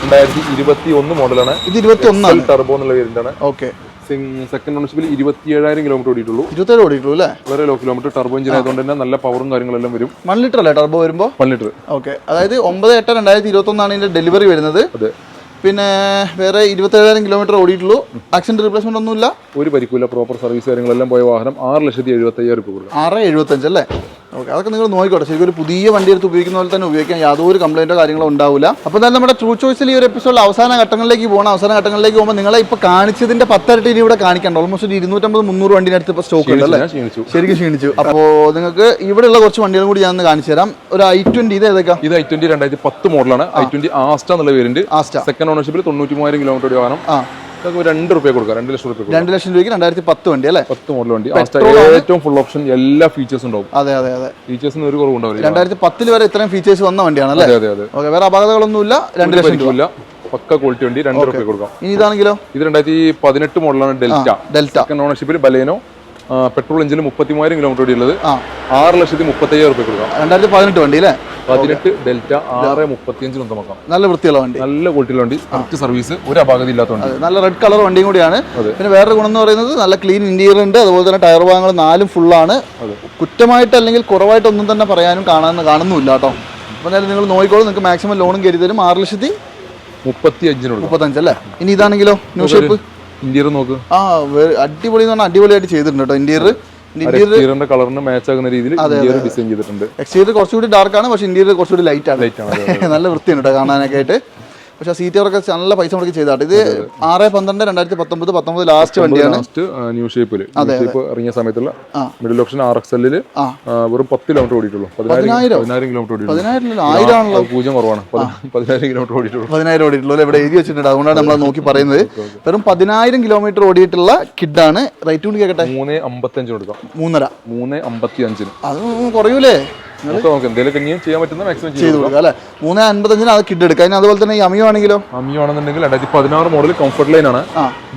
രണ്ടായിരത്തി ഇരുപത്തി ഒന്ന് മോഡലാണ് ഇത് ഇരുപത്തി ഒന്നാണ് ടർബോ എന്നുള്ള പേരിന്റാണ് ഓക്കെ. സെക്കൻഡ് ഓണർഷിപ്പിൽ ഇരുപത്തി ഏഴായിരം കിലോമീറ്റർ ഓടിയിട്ടുള്ളൂ. ഇരുപത്തേഴ് ഓടിയിട്ടുള്ളൂ അല്ലേ? വളരെ ലോ കിലോമീറ്റർ ടർബോ എഞ്ചിൻ ആയതുകൊണ്ട് തന്നെ നല്ല പവറും കാര്യങ്ങളെല്ലാം വരും. വൺ ലിറ്റർ അല്ലേ ടർബോ വരുമ്പോൾ വൺ ലിറ്റർ ഓക്കെ അതായത് ഒമ്പത് എട്ട് രണ്ടായിരത്തി ഇരുപത്തൊന്നാണ് ഇതിന്റെ ഡെലിവറി വരുന്നത്. അതെ. പിന്നെ വേറെ ഇരുപത്തേഴായിരം കിലോമീറ്റർ ഓടിയിട്ടുള്ളൂ. ആക്സിഡന്റ് റീപ്ലേസ്മെന്റ് ഒന്നുമില്ല. ഒരു പരിക്കില്ല പ്രോപ്പർ സർവീസ് കാര്യങ്ങളെല്ലാം പോയ വാഹനം ആറ് ലക്ഷത്തി എഴുപത്തി അയ്യായിരം രൂപ ആറ് എഴുപത്തഞ്ച് അല്ലേ? ഓക്കെ അതൊക്കെ നിങ്ങൾ നോക്കിക്കോട്ടെ. ശരിക്കും ഒരു പുതിയ വണ്ടി എടുത്ത് ഉപയോഗിക്കുന്ന പോലെ തന്നെ ഉപയോഗിക്കാൻ യാതൊരു കംപ്ലൈന്റോ കാര്യങ്ങളോ ഉണ്ടാവില്ല അപ്പോൾ എന്തായാലും നമ്മുടെ ട്രൂ ചോയ്സിൽ ഈ ഒരു എപ്പിസോഡിൽ അവസാന ഘട്ടങ്ങളിലേക്ക് പോകണം അവസാന ഘട്ടങ്ങളിലേക്ക് പോകുമ്പോൾ നിങ്ങളെ ഇപ്പോൾ കാണിച്ചതിന്റെ പത്തരട്ടി ഇനി ഇവിടെ കാണിക്കണ്ട. ഓൾമോസ്റ്റ് ഒരു ഇരുന്നൂറ്റമ്പത് മുന്നൂറ് വണ്ടിന്റെ അടുത്ത് ഇപ്പോൾ സ്റ്റോക്ക് ഉണ്ട് അല്ലേ? ശരിക്കും ക്ഷീണിച്ചു. അപ്പോൾ നിങ്ങൾക്ക് ഇവിടെയുള്ള കുറച്ച് വണ്ടികളും കൂടി ഞാൻ കാണിച്ചു തരാം. ഒരു ഐ ട്വന്റി ഇത് ഏതൊക്കെ? ഇത് ഐ ട്വന്റി രണ്ടായിരത്തി പത്ത് മോഡലാണ് ഐ ട്വന്റി ആസ്റ്റ എന്നുള്ള പേരുണ്ട് ആസ്റ്റ സെക്കൻഡ് ഓണർഷിപ്പിൽ തൊണ്ണൂറ്റി മൂവായിരം കിലോമീറ്റർ വാഹനം. രണ്ട് റുപ്യ കൊടുക്കാം. രണ്ട് ലക്ഷം റുപ്യ രണ്ട് ലക്ഷം രൂപയ്ക്ക് രണ്ടായിരത്തി പത്ത് വണ്ടി അല്ലേ? പത്ത് മോഡൽ വണ്ടി. ഏറ്റവും ഫുൾ ഓപ്ഷൻ എല്ലാ ഫീച്ചേഴ്സും ഉണ്ടാവും. അതെ അതെ അതെ. ഫീച്ചേഴ്സിന് ഒരു കുറവുണ്ടാവില്ല രണ്ടായിരത്തി പത്തിൽ വരെ ഇത്രയും ഫീച്ചേഴ്സ് വന്ന വണ്ടിയാണ് അല്ലേ? അതെ അതെ ഓക്കെ വേറെ അപകടങ്ങളൊന്നുമില്ല. രണ്ട് ലക്ഷം രൂപ. പക്ക ക്വാളിറ്റി വണ്ടി രണ്ട് റുപ്യ കൊടുക്കാം. ഇനി ഇതാണെങ്കിലോ? ഇത് രണ്ടായിരത്തി പതിനെട്ട് മോഡലാണ് ഡെൽറ്റ. ഡെൽറ്റ. ഓണർഷിപ്പിൽ ബലേനോ പെട്രോൾ എഞ്ചിന് മുപ്പത്തി മൂവായിരം കിലോമീറ്റർ ഓടിയുള്ളത്. ആ. ആറ് ലക്ഷത്തി മുപ്പത്തയ്യായിരം റുപ്യ കൊടുക്കാം. രണ്ടായിരത്തി പതിനെട്ട് വണ്ടി അല്ലേ? പതിനെട്ട് ഡെൽറ്റ ആറ് മുപ്പത്തിയഞ്ചിന് നോക്കാം. നല്ല വൃത്തിയുള്ള വണ്ടി. നല്ല ക്വാളിറ്റിയുള്ള വണ്ടി. കറക്റ്റ് സർവീസ് ഒരു അപാകത ഇല്ലാത്ത വണ്ടി നല്ല റെഡ് കളർ വണ്ടിയും കൂടിയാണ്. പിന്നെ വേറൊരു ഗുണം എന്ന് പറയുന്നത് നല്ല ക്ലീൻ ഇന്റീരിയർ ഉണ്ട്. അതുപോലെ തന്നെ ടയർ ഭാഗങ്ങൾ നാലും ഫുള്ളാണ് ആണ്. കുറ്റമായിട്ട് അല്ലെങ്കിൽ കുറവായിട്ട് ഒന്നും തന്നെ പറയാനും കാണാൻ കാണുന്നുമില്ല കേട്ടോ. അപ്പോൾ എന്തായാലും നിങ്ങൾ നോക്കിക്കോളൂ. നിങ്ങൾക്ക് മാക്സിമം ലോണും തരും. ആറ് ലക്ഷത്തി മുപ്പത്തി അഞ്ചിനുള്ള മുപ്പത്തഞ്ച് അല്ലേ? ഇനി ഇതാണെങ്കിലോ? ന്യൂ ഷേപ്പ് ഇന്റീരിയർ നോക്ക്. ആ അടിപൊളി എന്ന് പറഞ്ഞാൽ അടിപൊളിയായിട്ട് ചെയ്തിട്ടുണ്ട് കേട്ടോ ഇന്റീരിയർ ഇന്റീരിയർ കളറിന് മാച്ച് ആകുന്ന രീതിയിൽ ഇന്റീരിയർ ഡിസൈൻ ചെയ്തിട്ടുണ്ട്. എക്സ്റ്റീരിയർ കുറച്ചുകൂടി ഡാർക്ക് ആണ് പക്ഷേ ഇന്റീരിയർ കുറച്ചുകൂടി ലൈറ്റ് ആണ്. ലൈറ്റ് ആണ് നല്ല വൃത്തിയുണ്ട് കേട്ടോ കാണാനൊക്കെ ആയിട്ട്. പക്ഷേ സീറ്ററൊക്കെ നല്ല പൈസ മുടക്കി ചെയ്താട്ട്. ഇത് ആറ് പന്ത്രണ്ട് രണ്ടായിരത്തി പത്തൊമ്പത് പത്തൊമ്പത് ലാസ്റ്റ് വണ്ടിയാണ് ലാസ്റ്റ് ന്യൂ ഷേപ്പിൽ ഇറങ്ങിയ സമയത്തുള്ള മിഡിൽ ഓപ്ഷൻ ആർ എക്സ് എല്ലിൽ വെറും പത്ത് കിലോമീറ്റർ ഓടിയിട്ടുള്ളൂ. പതിനായിരം കിലോമീറ്റർ പതിനായിരം? പൂജ്യം കുറവാണ്. പതിനായിരം കിലോമീറ്റർ ഓടിയിട്ടുള്ളൂ. പതിനായിരം ഓടിയിട്ടുള്ളൂ ഇവിടെ എഴുതി വെച്ചിട്ടുണ്ട്. അതുകൊണ്ടാണ് നമ്മൾ നോക്കി പറയുന്നത്. വെറും പതിനായിരം കിലോമീറ്റർ ഓടിയിട്ടുള്ള കിഡാണ് റൈറ്റ് കൂടി കേൾക്കട്ടെ മൂന്ന് അമ്പത്തഞ്ചിന് കൊടുക്കാം. മൂന്നര. മൂന്ന് അമ്പത്തി അഞ്ചിന് അത് കുറയൂലേ? നമുക്ക് നോക്കാം എന്തെങ്കിലും ഇനിയും ചെയ്യാൻ പറ്റുന്ന മാക്സിമം ചെയ്ത് ചെയ്തു കൊടുക്കുക അല്ലേ? മൂന്ന് അൻപത്തഞ്ചിന് അത് കിഡ് അതുപോലെ തന്നെ അമിയോ ആണെങ്കിലോ? ആണെന്നുണ്ടെങ്കിൽ രണ്ടായിരത്തി പതിനാറ് മോഡൽ കംഫർട്ട് ലൈൻ ആണ്.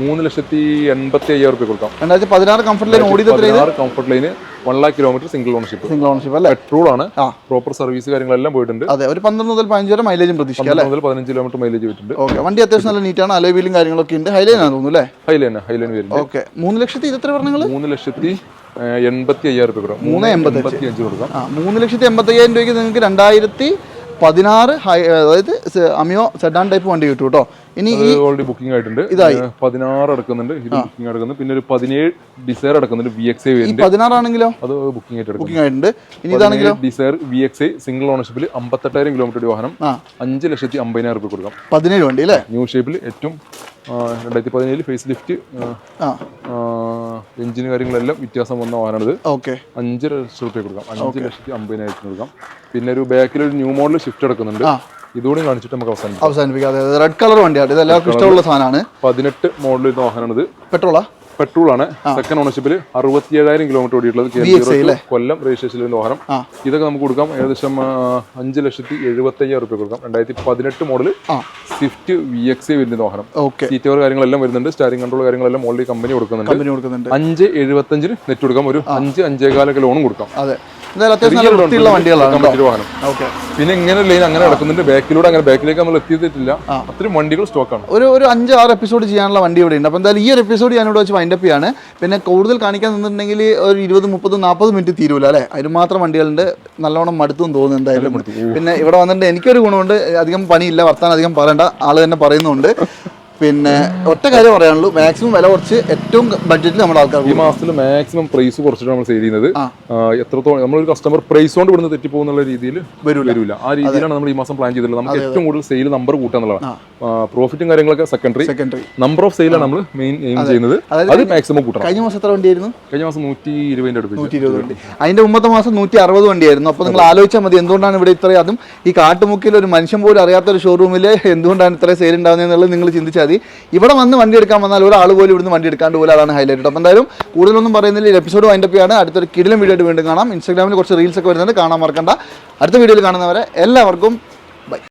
മൂന്ന് ലക്ഷത്തി എൺപത്തി അയ്യായിരം റുപ്യ കൊടുക്കാം. രണ്ടായിരത്തി പതിനാറ് കംഫർട്ട് ലൈൻ ഓടി പതിനാറ് comfort line one lakh kilometre single ownership single ownership അല്ലേ? പെട്രോൾ ആണ്. പ്രോപ്പർ സർവീസ് കാര്യങ്ങളെല്ലാം പോയിട്ടുണ്ട്. അതെ ഒരു പന്ത്രണ്ട് മുതൽ പതിനഞ്ച് വരെ മൈലേജും പ്രതീക്ഷിക്കാം അല്ലേ? മുതൽ പതിനഞ്ച് കിലോമീറ്റർ മൈലേജ് പോയിട്ടുണ്ട്. ഓക്കെ വണ്ടി അത്യാവശ്യം നല്ല നീറ്റാണ് കാര്യങ്ങളൊക്കെ ഉണ്ട്. ഹൈലൈൻ ആണ് തോന്നുന്നു അല്ലേ? ഹൈലൈൻ ഹൈലൈൻ വരുന്നത് ഓക്കെ മൂന്ന് ലക്ഷത്തി മൂന്ന് ലക്ഷത്തി എൺപത്തി അയ്യായിരം രൂപ കൊടുക്കാം. മൂന്ന് എൺപത്തി അഞ്ച് കൊടുക്കാം. മൂന്ന് ലക്ഷത്തി എൺപത്തി അയ്യായിരം രൂപയ്ക്ക് നിങ്ങൾക്ക് രണ്ടായിരത്തി പതിനാറ് ഹൈ അതായത് അമിയോ സെഡാൻ ടൈപ്പ് വണ്ടി കിട്ടും കേട്ടോ. ഇനി ഓൾറെഡി ബുക്കിംഗ് ആയിട്ടുണ്ട്. ഇതായി. പതിനാറ് അടക്കുന്നുണ്ട്. ഇത് ബുക്കിംഗ് അടക്കുന്നുണ്ട്. പിന്നെ ഒരു പതിനേഴ് ഡിസയർ അടക്കുന്നുണ്ട് വി എക്സ് ഐ പതിനാറാണെങ്കിലോ? അത് ബുക്കിംഗ് ആയിട്ട് ബുക്കിംഗ് ആയിട്ടുണ്ട്. ഇനി ഇതാണെങ്കിലോ? Dzire V X I single ഓണർഷിപ്പിൽ അമ്പത്തെട്ടായിരം കിലോമീറ്റർ വാഹനം. അഞ്ച് ലക്ഷത്തി അമ്പതിനായിരം രൂപ കൊടുക്കാം. പതിനേഴ് വണ്ടി അല്ലേ? ന്യൂ ഷേപ്പിൽ ഏറ്റവും രണ്ടായിരത്തി പതിനേഴ് ഫേസ് ലിഫ്റ്റ് ആ എഞ്ചിന് കാര്യങ്ങളെല്ലാം വ്യത്യാസം വന്ന വാഹനമാണിത് ഓക്കെ. അഞ്ച് ലക്ഷം റുപ്യ കൊടുക്കാം. അഞ്ച് ലക്ഷത്തി അമ്പതിനായിരത്തിന് കൊടുക്കാം. പിന്നെ ഒരു ബാക്കിൽ ഒരു ന്യൂ മോഡൽ ഷിഫ്റ്റ് എടുക്കുന്നുണ്ട്. ഇതുകൂടി കാണിച്ചിട്ട് നമുക്ക് അവസാനിപ്പിക്കാം. അവസാനിപ്പിക്കാം. അതായത് റെഡ് കളർ വണ്ടിയാണ്. ഇത് എല്ലാവർക്കും ഇഷ്ടമുള്ള സാധനമാണ്. പതിനെട്ട് മോഡൽ വാഹനമാണ് വാഹനമാണിത് പെട്രോളാ? പെട്രോൾ ആണ് സെക്കൻഡ് ഓണർഷിപ്പിൽ അറുപത്തി ഏഴായിരം കിലോമീറ്റർ ഓടിയിട്ടുള്ളത്? കൊല്ലം രജിസ്ട്രേഷനിൽ വരുന്ന വാഹനം ഇതൊക്കെ നമുക്ക് കൊടുക്കാം. ഏകദേശം അഞ്ച് ലക്ഷത്തി എഴുപത്തി അയ്യായിരം റുപ്യ കൊടുക്കാം. രണ്ടായിരത്തി പതിനെട്ട് മോഡൽ സ്വിഫ്റ്റ് വി എക്സ് വരുന്ന വാഹനം സീറ്റ് കാര്യങ്ങളെല്ലാം വരുന്നുണ്ട്. സ്റ്റാരിംഗ് കൺട്രോൾ കാര്യങ്ങളെല്ലാം ഓൾറെഡി കമ്പനി കൊടുക്കുന്നുണ്ട്. കമ്പനി കൊടുക്കുന്നുണ്ട്. അഞ്ച് എഴുപത്തഞ്ചിന് നെറ്റ് കൊടുക്കാം. ഒരു അഞ്ച് അഞ്ചേകാലൊക്കെ ലോണും കൊടുക്കാം. അതെ. എന്തായാലും അത്യാവശ്യം നല്ല വൃത്തിയുള്ള വണ്ടികളാണ് കൊടുക്കാൻ വാഹനം. പിന്നെ ഇങ്ങനെ ലൈൻ അങ്ങനെ നടക്കുന്നുണ്ട്. ബാക്കിലൂടെ അങ്ങനെ ബാക്കിലേക്ക് നമ്മൾ എത്തിയിട്ടില്ല. അത്രയും വണ്ടികൾ സ്റ്റോക്കാണ് ഒരു ഒരു അഞ്ച് ആറ് എപ്പിസോഡ് ചെയ്യാനുള്ള വണ്ടി ഇവിടെ ഉണ്ട്. അപ്പോൾ എന്തായാലും ഈ ഒരു എപ്പിസോഡ് ഞാൻ ഇവിടെ വെച്ച് വൈൻഡപ്പ് ചെയ്യാണ്. പിന്നെ കൂടുതൽ കാണിക്കാൻ നിന്നിട്ടുണ്ടെങ്കിൽ ഒരു ഇരുപത് മുപ്പത് നാൽപ്പത് മിനിറ്റ് തീരൂല അല്ലേ? അതിന് മാത്രം വണ്ടികളുണ്ട്. നല്ലോണം മടുത്തും തോന്നുന്നു എന്തായാലും. പിന്നെ ഇവിടെ വന്നിട്ട് എനിക്കൊരു ഗുണമുണ്ട്. അധികം പണിയില്ല. വർത്താൻ അധികം പറയണ്ട. ആൾ തന്നെ പറയുന്നുണ്ട്. പിന്നെ ഒറ്റ കാര്യം പറയാനുള്ളൂ. മാക്സിമം വില കുറച്ച് ഏറ്റവും ബഡ്ജറ്റിൽ നമ്മുടെ ആൾക്കാർ ഈ മാസത്തിൽ മാക്സിമം പ്രൈസ് കുറച്ചിട്ട് നമ്മൾ സെയിൽ ചെയ്യുന്നത്. എത്രത്തോളം നമ്മളൊരു കസ്റ്റമർ പ്രൈസ് കൊണ്ട് ഇവിടുന്ന് തെറ്റിപ്പോകുന്നുള്ള രീതിയിൽ വരും വരില്ല ആ രീതിയിലാണ് നമ്മൾ ഈ മാസം പ്ലാൻ ചെയ്തിട്ടുള്ളത്. നമുക്ക് ഏറ്റവും കൂടുതൽ സെയിൽ നമ്പർ കൂട്ടാന്നുള്ളതാണ് പ്രോഫിറ്റും കാര്യങ്ങളൊക്കെ സെക്കൻഡറി സെക്കൻഡറി നമ്പർ ഓഫ് സെയിലാണ് നമ്മൾ മെയിൻ എയിം ചെയ്യുന്നത്. അത് മാക്സിമം കൂട്ടണം. കഴിഞ്ഞ മാസം എത്ര വണ്ടിയായിരുന്നു? കഴിഞ്ഞ മാസം നൂറ്റി ഇരുപതിന്റെ അടുത്ത് നൂറ്റി ഇരുപത് വണ്ടി. അതിന്റെ മുമ്പത്തെ മാസം നൂറ്റി അറുപത് വണ്ടിയായിരുന്നു. അപ്പോൾ നിങ്ങൾ ആലോചിച്ചാൽ മതി എന്തുകൊണ്ടാണ് ഇവിടെ ഇത്രയും അതും ഈ കാട്ടുമുക്കിൽ ഒരു മനുഷ്യൻ പോലും അറിയാത്ത ഒരു ഷോറൂമിൽ എന്തുകൊണ്ടാണ് ഇത്രയും സെയിൽ ഉണ്ടാകുന്നത് എന്നുള്ളത് നിങ്ങൾ ചിന്തിച്ചാൽ മതി. ഇവിടെ വന്ന് വണ്ടി എടുക്കാൻ വന്നാൽ ഒരാൾ പോലും ഇവിടുന്ന് വണ്ടി എടുക്കാണ്ട് പോലും അതാണ് ഹൈലൈറ്റ് അപ്പോൾ എന്തായാലും കൂടുതലൊന്നും പറയുന്നില്ല. എപ്പിസോഡ് വൈൻഡപ്പ് ചെയ്യാണ്. അടുത്തൊരു കിടിലം വീഡിയോ ആയിട്ട് വീണ്ടും കാണാം. ഇൻസ്റ്റാഗ്രാമിൽ കുറച്ച് റീൽസ് ഒക്കെ വരുന്നുണ്ട്. കാണാൻ മറക്കണ്ട. അടുത്ത വീഡിയോയിൽ കാണുന്നവരെ എല്ലാവർക്കും ബൈ